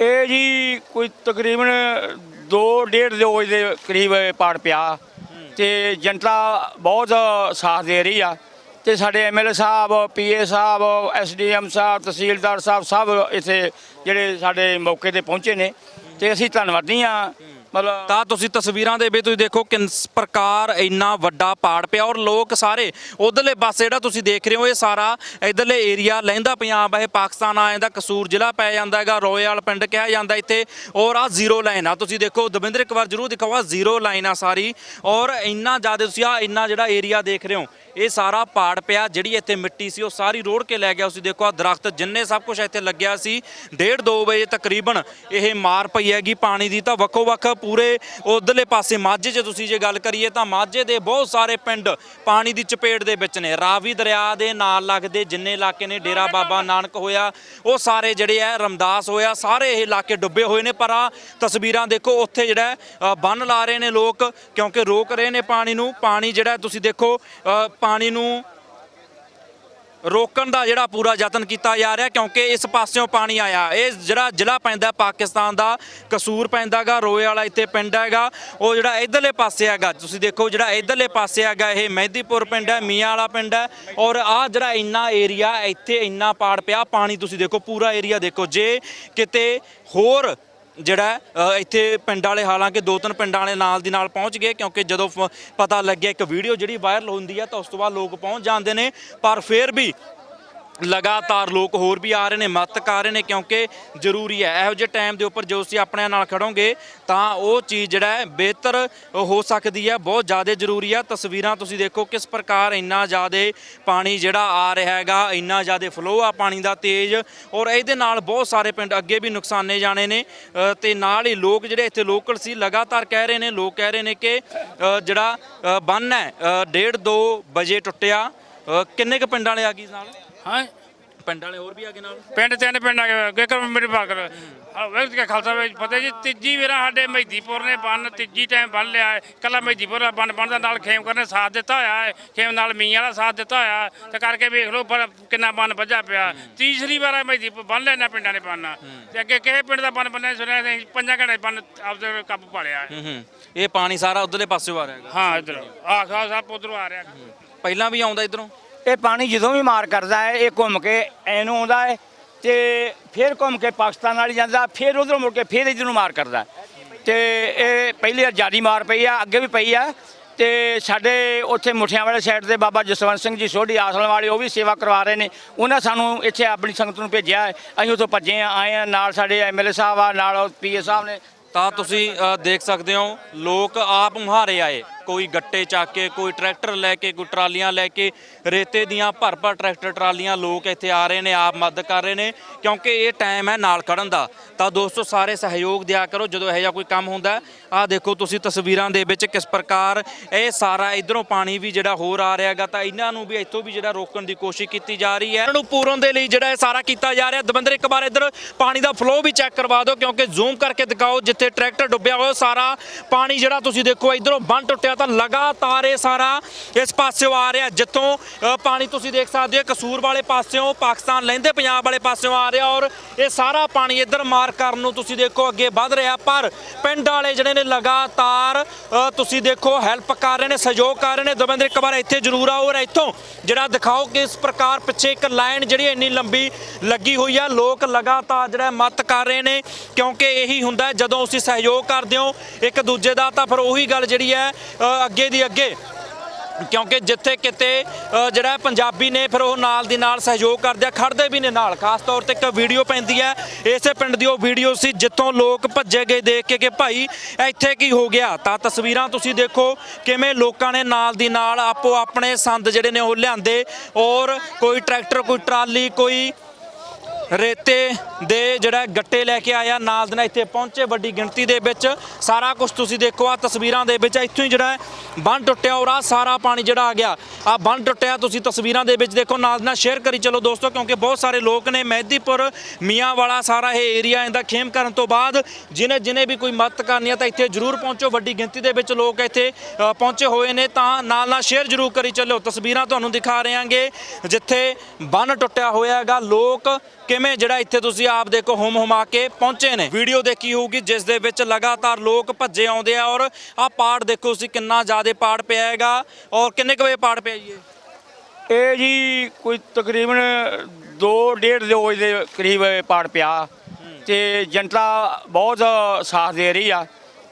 ਇਹ ਜੀ ਕੋਈ ਤਕਰੀਬਨ 2 ਡੇਢ ਦੇ ਵਜੇ ਦੇ ਕਰੀਬ ਇਹ ਪਾੜ ਪਿਆ। ਤੇ ਜਨਤਾ ਬਹੁਤ ਸਾਥ ਦੇ ਰਹੀ ਆ। ਤੇ ਸਾਡੇ ਐਮਐਲਏ ਸਾਹਿਬ ਪੀਏ ਸਾਹਿਬ ਐਸਡੀਐਮ ਸਾਹਿਬ, ਤਹਿਸੀਲਦਾਰ ਸਾਹਿਬ ਸਭ ਇੱਥੇ ਜਿਹੜੇ ਸਾਡੇ ਮੌਕੇ ਤੇ ਪਹੁੰਚੇ ਨੇ। ਤੇ ਅਸੀਂ ਧੰਨਵਾਦੀ ਆ। ਮਤਲਬ ਤਾਂ ਤੁਸੀਂ ਤਸਵੀਰਾਂ ਦੇ ਵਿੱਚ ਤੁਸੀਂ ਦੇਖੋ ਕਿਸ ਪ੍ਰਕਾਰ ਇੰਨਾ ਵੱਡਾ ਪਾੜ ਪਿਆ ਔਰ ਲੋਕ ਸਾਰੇ ਉਧਰਲੇ ਪਾਸੇ ਜਿਹੜਾ ਤੁਸੀਂ ਦੇਖ ਰਹੇ ਹੋ ਇਹ ਸਾਰਾ ਇਧਰਲੇ ਏਰੀਆ ਲਹਿੰਦਾ ਪੰਜਾਬ ਹੈ ਇਹ ਪਾਕਿਸਤਾਨ ਆ ਜਾਂਦਾ, ਕਸੂਰ ਜ਼ਿਲ੍ਹਾ ਪੈ ਜਾਂਦਾ ਹੈਗਾ, ਰੋਇਆਲ ਪਿੰਡ ਕਿਹਾ ਜਾਂਦਾ ਇੱਥੇ ਔਰ ਆ ਜ਼ੀਰੋ ਲਾਈਨ ਆ। ਤੁਸੀਂ ਦੇਖੋ, ਦਵਿੰਦਰ ਇੱਕ ਵਾਰ ਜਰੂਰ ਦਿਖਾਓ, ਆਹ ਜ਼ੀਰੋ ਲਾਈਨ ਆ ਸਾਰੀ ਔਰ ਇੰਨਾ ਜ਼ਿਆਦਾ ਤੁਸੀਂ ਆ ਇੰਨਾ ਜਿਹੜਾ ਏਰੀਆ ਦੇਖ ਰਹੇ ਹੋ, ਇਹ ਸਾਰਾ ਪਾੜ ਪਿਆ, ਜਿਹੜੀ ਇੱਥੇ ਮਿੱਟੀ ਸੀ ਉਹ ਸਾਰੀ ਰੋੜ ਕੇ ਲੈ ਗਿਆ। ਤੁਸੀਂ ਦੇਖੋ ਆ ਦਰਖਤ ਜਿੰਨੇ ਸਭ ਕੁਝ ਇੱਥੇ ਲੱਗਿਆ ਸੀ 1:30 2 ਵਜੇ ਤਕਰੀਬਨ ਇਹ ਮਾਰ ਪਈ ਹੈਗੀ ਪਾਣੀ ਦੀ, ਤਾਂ ਵੱਖੋ ਵੱਖ ਪੂਰੇ ਉਧਰਲੇ ਪਾਸੇ ਮਾਝੇ 'ਚ ਤੁਸੀਂ ਜੇ ਗੱਲ ਕਰੀਏ ਤਾਂ ਮਾਝੇ ਦੇ ਬਹੁਤ ਸਾਰੇ ਪਿੰਡ ਪਾਣੀ ਦੀ ਚਪੇਟ ਦੇ ਵਿੱਚ ਨੇ। ਰਾਵੀ ਦਰਿਆ ਦੇ ਨਾਲ ਲੱਗਦੇ ਜਿੰਨੇ ਇਲਾਕੇ ਨੇ, ਡੇਰਾ ਬਾਬਾ ਨਾਨਕ ਹੋਇਆ, ਉਹ ਸਾਰੇ ਜਿਹੜੇ ਆ ਰਮਦਾਸ ਹੋਇਆ, ਸਾਰੇ ਇਹ ਇਲਾਕੇ ਡੁੱਬੇ ਹੋਏ ਨੇ। ਪਰ ਆ ਤਸਵੀਰਾਂ ਦੇਖੋ, ਉੱਥੇ ਜਿਹੜਾ ਬੰਨ ਲਾ ਰਹੇ ਨੇ ਲੋਕ, ਕਿਉਂਕਿ ਰੋਕ ਰਹੇ ਨੇ ਪਾਣੀ ਨੂੰ। ਪਾਣੀ ਜਿਹੜਾ, ਤੁਸੀਂ ਦੇਖੋ ਪਾਣੀ ਨੂੰ ਰੋਕਣ ਦਾ ਜਿਹੜਾ ਪੂਰਾ ਯਤਨ ਕੀਤਾ ਜਾ ਰਿਹਾ ਕਿਉਂਕਿ ਇਸ ਪਾਸਿਓਂ ਪਾਣੀ ਆਇਆ। ਇਹ ਜਿਹੜਾ ਜ਼ਿਲ੍ਹਾ ਪੈਂਦਾ ਪਾਕਿਸਤਾਨ ਦਾ, ਕਸੂਰ ਪੈਂਦਾਗਾ, ਰੋਏ ਵਾਲਾ ਇੱਥੇ ਪਿੰਡ ਹੈਗਾ। ਉਹ ਜਿਹੜਾ ਇਧਰਲੇ ਪਾਸੇ ਹੈਗਾ, ਤੁਸੀਂ ਦੇਖੋ ਜਿਹੜਾ ਇਧਰਲੇ ਪਾਸੇ ਹੈਗਾ, ਇਹ ਮਹਿਦੀਪੁਰ ਪਿੰਡ ਹੈ, ਮੀਆਂ ਵਾਲਾ ਪਿੰਡ ਹੈ। ਔਰ ਆਹ ਜਿਹੜਾ ਇੰਨਾ ਏਰੀਆ, ਇੱਥੇ ਇੰਨਾ ਪਾੜ ਪਿਆ ਪਾਣੀ ਤੁਸੀਂ ਦੇਖੋ, ਪੂਰਾ ਏਰੀਆ ਦੇਖੋ। ਜੇ ਕਿਤੇ ਹੋਰ ਜਿਹੜਾ ਇੱਥੇ ਪਿੰਡ ਵਾਲੇ, ਹਾਲਾਂਕਿ ਦੋ ਤਿੰਨ ਪਿੰਡਾਂ ਵਾਲੇ ਨਾਲ ਦੀ ਨਾਲ ਪਹੁੰਚ ਗਏ, ਕਿਉਂਕਿ ਜਦੋਂ ਪਤਾ ਲੱਗਿਆ ਇੱਕ ਵੀਡੀਓ ਜਿਹੜੀ ਵਾਇਰਲ ਹੁੰਦੀ ਹੈ ਤਾਂ ਉਸ ਤੋਂ ਬਾਅਦ ਲੋਕ ਪਹੁੰਚ ਜਾਂਦੇ ਨੇ, ਪਰ ਫਿਰ ਵੀ ਲਗਾਤਾਰ ਲੋਕ ਹੋਰ ਵੀ ਆ ਰਹੇ ਨੇ ਮਦਦ ਕਰ ਰਹੇ ਨੇ ਕਿਉਂਕਿ ਜ਼ਰੂਰੀ ਹੈ। ਇਹੋ ਜਿਹੇ ਟਾਈਮ ਦੇ ਉੱਪਰ ਜੋ ਤੁਸੀਂ ਆਪਣੇ ਨਾਲ ਖੜੋਗੇ ਤਾਂ ਉਹ ਚੀਜ਼ ਜਿਹੜਾ ਹੈ ਬਿਹਤਰ ਹੋ ਸਕਦੀ ਹੈ ਬਹੁਤ ਜ਼ਿਆਦਾ ਜ਼ਰੂਰੀ ਆ। ਤਸਵੀਰਾਂ ਤੁਸੀਂ ਦੇਖੋ ਕਿਸ ਪ੍ਰਕਾਰ ਇੰਨਾ ਜ਼ਿਆਦਾ ਪਾਣੀ ਜਿਹੜਾ ਆ ਰਿਹਾ ਹੈਗਾ ਇੰਨਾ ਜ਼ਿਆਦਾ ਫਲੋ ਆ ਪਾਣੀ ਦਾ ਤੇਜ਼ ਔਰ ਇਹਦੇ ਨਾਲ ਬਹੁਤ ਸਾਰੇ ਪਿੰਡ ਅੱਗੇ ਵੀ ਨੁਕਸਾਨੇ ਜਾਣੇ ਨੇ। ਅ, ਤੇ ਨਾਲ ਹੀ ਲੋਕ ਜਿਹੜੇ ਇੱਥੇ ਲੋਕਲ ਸੀ ਲਗਾਤਾਰ ਕਹਿ ਰਹੇ ਨੇ ਲੋਕ ਕਹਿ ਰਹੇ ਨੇ ਕਿ ਜਿਹੜਾ ਅ, ਬੰਨ ਹੈ 1.5 2 ਵਜੇ ਟੁੱਟਿਆ। ਕਿੰਨੇ ਕ ਪਿੰਡਾਂ ਵਾਲੇ ਆ ਗਈ ਨਾਲ? ਹਾਂ? ਪਿੰਡ ਵਾਲੇ ਹੋਰ ਵੀ ਆ ਗਏ ਨਾਲ? ਪਿੰਡ ਤਿੰਨ ਪਿੰਡ ਆ ਗਏ ਅੱਗੇ ਕਰ ਮੇਰੇ ਬਾਗਰ ਵਕਤ ਕੇ ਖਾਲਸਾ ਵਿੱਚ ਫਤਿਹ ਜੀ ਤੀਜੀ ਵੇਰਾ ਸਾਡੇ ਮਹਿਦੀਪੁਰ ਨੇ ਬੰਨ ਤੀਜੀ ਟਾਈਮ ਬੰਨ ਲਿਆ ਹੈ। ਕੱਲਾ ਮਹਿਦੀਪੁਰ ਦਾ ਬੰਨ ਬੰਨ ਦਾ ਨਾਲ ਖੇਮ ਕਰਨ ਸਾਥ ਦਿੱਤਾ ਹੋਇਆ ਹੈ। ਖੇਮ ਨਾਲ ਮੀਆਂ ਵਾਲਾ ਸਾਥ ਦਿੱਤਾ ਹੋਇਆ ਤੇ ਕਰਕੇ ਵੇਖ ਲਓ ਪਰ ਕਿੰਨਾ ਬੰਨ ਵੱਜਾ ਪਿਆ। ਤੀਸਰੀ ਵਾਰ ਮਹਿਦੀਪੁਰ ਬੰਨ ਲੈਣਾ ਪਿੰਡਾਂ ਨੇ ਬੰਨ। ਤੇ ਅੱਗੇ ਕਿਸੇ ਪਿੰਡ ਦਾ ਬੰਨ ਬੰਨਿਆ ਸੁਣਿਆ ਨਹੀਂ ਪੰਜਾਂ ਘੰਟੇ ਬੰਨ ਆਪਦੇ ਕਾਬੂ ਪਾ ਲਿਆ ਹੈ। ਹੂੰ ਹੂੰ। ਇਹ ਪਾਣੀ ਸਾਰਾ ਉਧਰਲੇ ਪਾਸੇ ਆ ਰਿਹਾ ਹੈਗਾ। ਹਾਂ ਇਧਰ। ਆਹ ਖਾਸ ਆਪ ਉਧਰੋਂ ਆ ਰਿਹਾ ਪਹਿਲਾਂ ਵੀ ਆਉਂਦਾ ਇਧਰੋਂ? ਇਹ ਪਾਣੀ ਜਦੋਂ ਵੀ ਮਾਰ ਕਰਦਾ ਹੈ, ਇਹ ਘੁੰਮ ਕੇ ਐਨੂੰ ਆਉਂਦਾ ਹੈ ਤੇ ਫਿਰ ਘੁੰਮ ਕੇ ਪਾਕਿਸਤਾਨ ਵਾਲੀ ਜਾਂਦਾ, ਫਿਰ ਉਧਰੋਂ ਮੁੜ ਕੇ ਫਿਰ ਇਧਰ ਨੂੰ ਮਾਰ ਕਰਦਾ ਹੈ। ਤੇ ਇਹ ਪਹਿਲੀ ਵਾਰ ਜਿਆਦੀ ਮਾਰ ਪਈ ਆ, ਅੱਗੇ ਵੀ ਪਈ ਆ। ਤੇ ਸਾਡੇ ਉੱਥੇ ਮੁਠਿਆਂ ਵਾਲੇ ਸਾਈਡ ਤੇ ਬਾਬਾ ਜਸਵੰਤ ਸਿੰਘ ਜੀ ਸੋਢੀ ਆਸਲ ਵਾਲੇ, ਉਹ ਵੀ ਸੇਵਾ ਕਰਵਾ ਰਹੇ ਨੇ। ਉਹਨਾਂ ਸਾਨੂੰ ਇੱਥੇ ਆਪਣੀ ਸੰਗਤ ਨੂੰ ਭੇਜਿਆ ਅਸੀਂ ਉੱਥੋਂ ਭੱਜੇ ਆ ਆਏ ਆ ਨਾਲ ਸਾਡੇ ਐਮਐਲਏ ਸਾਹਿਬ ਆ, ਨਾਲ ਪੀਏ ਸਾਹਿਬ ਨੇ। ਤਾਂ ਤੁਸੀਂ ਦੇਖ ਸਕਦੇ ਹੋ, ਲੋਕ ਆਪ ਮੁਹਾਰੇ ਆਏ। ਕੋਈ ਗੱਟੇ ਚੱਕ ਕੇ, ਕੋਈ ਟਰੈਕਟਰ ਲੈ ਕੇ, ਕੋਈ ਟਰਾਲੀਆਂ ਲੈ ਕੇ, ਰੇਤੇ ਦੀਆਂ ਭਰ ਭਰ ਟਰੈਕਟਰ ਟਰਾਲੀਆਂ ਲੋਕ ਇੱਥੇ ਆ ਰਹੇ ਨੇ, ਆਪ ਮਦਦ ਕਰ ਰਹੇ ਨੇ, ਕਿਉਂਕਿ ਇਹ ਟਾਈਮ ਹੈ ਨਾਲ ਖੜਨ ਦਾ। ਤਾਂ ਦੋਸਤੋ, ਸਾਰੇ ਸਹਿਯੋਗ ਦਿਆ ਕਰੋ, ਜਦੋਂ ਇਹੋ ਜਿਹਾ ਕੋਈ ਕੰਮ ਹੁੰਦਾ ਆਹ ਦੇਖੋ ਤੁਸੀਂ ਤਸਵੀਰਾਂ ਦੇ ਵਿੱਚ ਕਿਸ ਪ੍ਰਕਾਰ ਇਹ ਸਾਰਾ ਇਧਰੋਂ ਪਾਣੀ ਵੀ ਜਿਹੜਾ ਹੋਰ ਆ ਰਿਹਾਗਾ ਤਾਂ ਇਹਨਾਂ ਨੂੰ ਵੀ ਇੱਥੋਂ ਵੀ ਜਿਹੜਾ ਰੋਕਣ ਦੀ ਕੋਸ਼ਿਸ਼ ਕੀਤੀ ਜਾ ਰਹੀ ਹੈ। ਇਹਨਾਂ ਨੂੰ ਪੂਰਨ ਦੇ ਲਈ ਜਿਹੜਾ ਇਹ ਸਾਰਾ ਕੀਤਾ ਜਾ ਰਿਹਾ, ਦਵਿੰਦਰ ਇੱਕ ਵਾਰ ਇੱਧਰ ਪਾਣੀ ਦਾ ਫਲੋ ਵੀ ਚੈੱਕ ਕਰਵਾ ਦਿਓ, ਕਿਉਂਕਿ ਜ਼ੂਮ ਕਰਕੇ ਦਿਖਾਓ, ਜਿੱਥੇ ਟਰੈਕਟਰ ਡੁੱਬਿਆ ਹੋਇਆ ਸਾਰਾ ਪਾਣੀ ਜਿਹੜਾ ਤੁਸੀਂ ਦੇਖੋ, ਇਧਰੋਂ ਬੰਨ ਟੁੱਟਿਆ ਤਾਂ ਲਗਾਤਾਰ ਇਹ ਸਾਰਾ ਇਸ ਪਾਸਿਓਂ ਆ ਰਿਹਾ ਜਿੱਥੋਂ ਪਾਣੀ ਤੁਸੀਂ ਦੇਖ ਸਕਦੇ ਹੋ, ਕਸੂਰ ਵਾਲੇ ਪਾਸਿਓਂ, ਪਾਕਿਸਤਾਨ ਲੈਂਦੇ ਪੰਜਾਬ ਵਾਲੇ ਪਾਸਿਓਂ ਆ ਰਿਹਾ ਔਰ ਇਹ ਸਾਰਾ ਪਾਣੀ ਇੱਧਰ ਮਾਰ ਕਰਨ ਨੂੰ ਤੁਸੀਂ ਦੇਖੋ ਅੱਗੇ ਵੱਧ ਰਿਹਾ, ਪਰ ਪਿੰਡ ਵਾਲੇ ਜਿਹੜੇ ਨੇ ਲਗਾਤਾਰ ਤੁਸੀਂ ਦੇਖੋ ਹੈਲਪ ਕਰ ਰਹੇ ਨੇ, ਸਹਿਯੋਗ ਕਰ ਰਹੇ ਨੇ। ਦਵਿੰਦਰ, ਇੱਕ ਵਾਰ ਇੱਥੇ ਜ਼ਰੂਰ ਆਓ ਔਰ ਇੱਥੋਂ ਜਿਹੜਾ ਦਿਖਾਓ ਕਿ ਇਸ ਪ੍ਰਕਾਰ ਪਿੱਛੇ ਇੱਕ ਲਾਈਨ ਜਿਹੜੀ ਇੰਨੀ ਲੰਬੀ ਲੱਗੀ ਹੋਈ ਆ, ਲੋਕ ਲਗਾਤਾਰ ਜਿਹੜਾ ਮਤ ਕਰ ਰਹੇ ਨੇ, ਕਿਉਂਕਿ ਇਹੀ ਹੁੰਦਾ ਜਦੋਂ ਤੁਸੀਂ ਸਹਿਯੋਗ ਕਰਦੇ ਹੋ, ਇੱਕ ਦੂਜੇ ਦਾ ਤਾਂ ਫਿਰ ਉਹੀ ਗੱਲ ਜਿਹੜੀ ਹੈ ਅੱਗੇ ਦੀ ਅੱਗੇ। ਕਿਉਂਕਿ ਜਿੱਥੇ ਕਿਤੇ ਜਿਹੜਾ ਪੰਜਾਬੀ ਨੇ ਫਿਰ ਉਹ ਨਾਲ ਦੀ ਨਾਲ ਸਹਿਯੋਗ ਕਰਦੇ ਆ, ਖੜਦੇ ਵੀ ਨੇ ਨਾਲ। ਖਾਸ ਤੌਰ ਤੇ ਇੱਕ ਵੀਡੀਓ ਪੈਂਦੀ ਹੈ। ਇਸੇ ਪਿੰਡ ਦੀ ਉਹ ਵੀਡੀਓ ਸੀ, ਜਿੱਥੋਂ ਲੋਕ ਭੱਜੇ ਗਏ ਦੇਖ ਕੇ ਕਿ ਭਾਈ ਇੱਥੇ ਕੀ ਹੋ ਗਿਆ? ਤਾਂ ਤਸਵੀਰਾਂ ਤੁਸੀਂ ਦੇਖੋ ਕਿਵੇਂ ਲੋਕਾਂ ਨੇ ਨਾਲ ਦੀ ਨਾਲ ਆਪੋ ਆਪਣੇ ਸੰਦ ਜਿਹੜੇ ਨੇ ਉਹ ਲਿਆਂਦੇ। ਔਰ ਕੋਈ ਟਰੈਕਟਰ, ਕੋਈ ਟਰਾਲੀ, ਕੋਈ ਰੇਤੇ ਦੇ ਜਿਹੜਾ ਗੱਟੇ ਲੈ ਕੇ ਆਇਆ, ਨਾਲ ਦੇ ਨਾਲ ਇੱਥੇ ਪਹੁੰਚੇ ਵੱਡੀ ਗਿਣਤੀ ਦੇ ਵਿੱਚ। ਸਾਰਾ ਕੁਝ ਤੁਸੀਂ ਦੇਖੋ ਆ ਤਸਵੀਰਾਂ ਦੇ ਵਿੱਚ, ਇੱਥੋਂ ਹੀ ਜਿਹੜਾ ਬੰਨ ਟੁੱਟਿਆ ਔਰ ਆ ਸਾਰਾ ਪਾਣੀ ਜਿਹੜਾ ਆ ਗਿਆ। ਆ ਬੰਨ ਟੁੱਟਿਆ, ਤੁਸੀਂ ਤਸਵੀਰਾਂ ਦੇ ਵਿੱਚ ਦੇਖੋ, ਨਾਲ ਦੇ ਨਾਲ ਸ਼ੇਅਰ ਕਰੀ ਚਲੋ ਦੋਸਤੋ, ਕਿਉਂਕਿ ਬਹੁਤ ਸਾਰੇ ਲੋਕ ਨੇ ਮਹਿਦੀਪੁਰ ਮੀਆਂ ਵਾਲਾ ਸਾਰਾ ਇਹ ਏਰੀਆ ਇਹਦਾ ਖੇਮ ਕਰਨ ਤੋਂ ਬਾਅਦ, ਜਿਨੇ ਜਿਨੇ ਵੀ ਕੋਈ ਮਦਦ ਕਰਨੀ ਹੈ ਤਾਂ ਇੱਥੇ ਜਰੂਰ ਪਹੁੰਚੋ। ਵੱਡੀ ਗਿਣਤੀ ਦੇ ਵਿੱਚ ਲੋਕ ਇੱਥੇ ਪਹੁੰਚੇ ਹੋਏ ਨੇ ਤਾਂ ਨਾਲ ਨਾਲ ਸ਼ੇਅਰ ਜਰੂਰ ਕਰੀ ਚੱਲੋ। ਤਸਵੀਰਾਂ ਤੁਹਾਨੂੰ ਦਿਖਾ ਰਹੇ ਹਾਂਗੇ, ਜਿੱਥੇ ਬੰਨ ਟੁੱਟਿਆ ਹੋਇਆ ਹੈਗਾ। ਲੋਕ ਕਿਵੇਂ ਜਿਹੜਾ ਇੱਥੇ ਤੁਸੀਂ ਆਪ ਦੇਖੋ ਹੁਮ ਹੁਮਾ ਕੇ ਪਹੁੰਚੇ ਨੇ? ਵੀਡੀਓ ਦੇਖੀ ਹੋਊਗੀ, ਜਿਸ ਦੇ ਵਿੱਚ ਲਗਾਤਾਰ ਲੋਕ ਭੱਜੇ ਆਉਂਦੇ ਆ ਔਰ ਆਹ ਪਾੜ ਦੇਖੋ ਤੁਸੀਂ ਕਿੰਨਾ ਜ਼ਿਆਦਾ ਪਾੜ ਪਿਆ ਹੈਗਾ। ਔਰ ਕਿੰਨੇ ਕੁ ਵਜੇ ਪਾੜ ਪਿਆ ਜੀ ਇਹ? ਇਹ ਜੀ ਕੋਈ ਤਕਰੀਬਨ 2 ਡੇਢ ਦੇ ਵਜੇ ਦੇ ਕਰੀਬ ਇਹ ਪਾੜ ਪਿਆ। ਤੇ ਜਨਤਾ ਬਹੁਤ ਸਾਥ ਦੇ ਰਹੀ ਆ।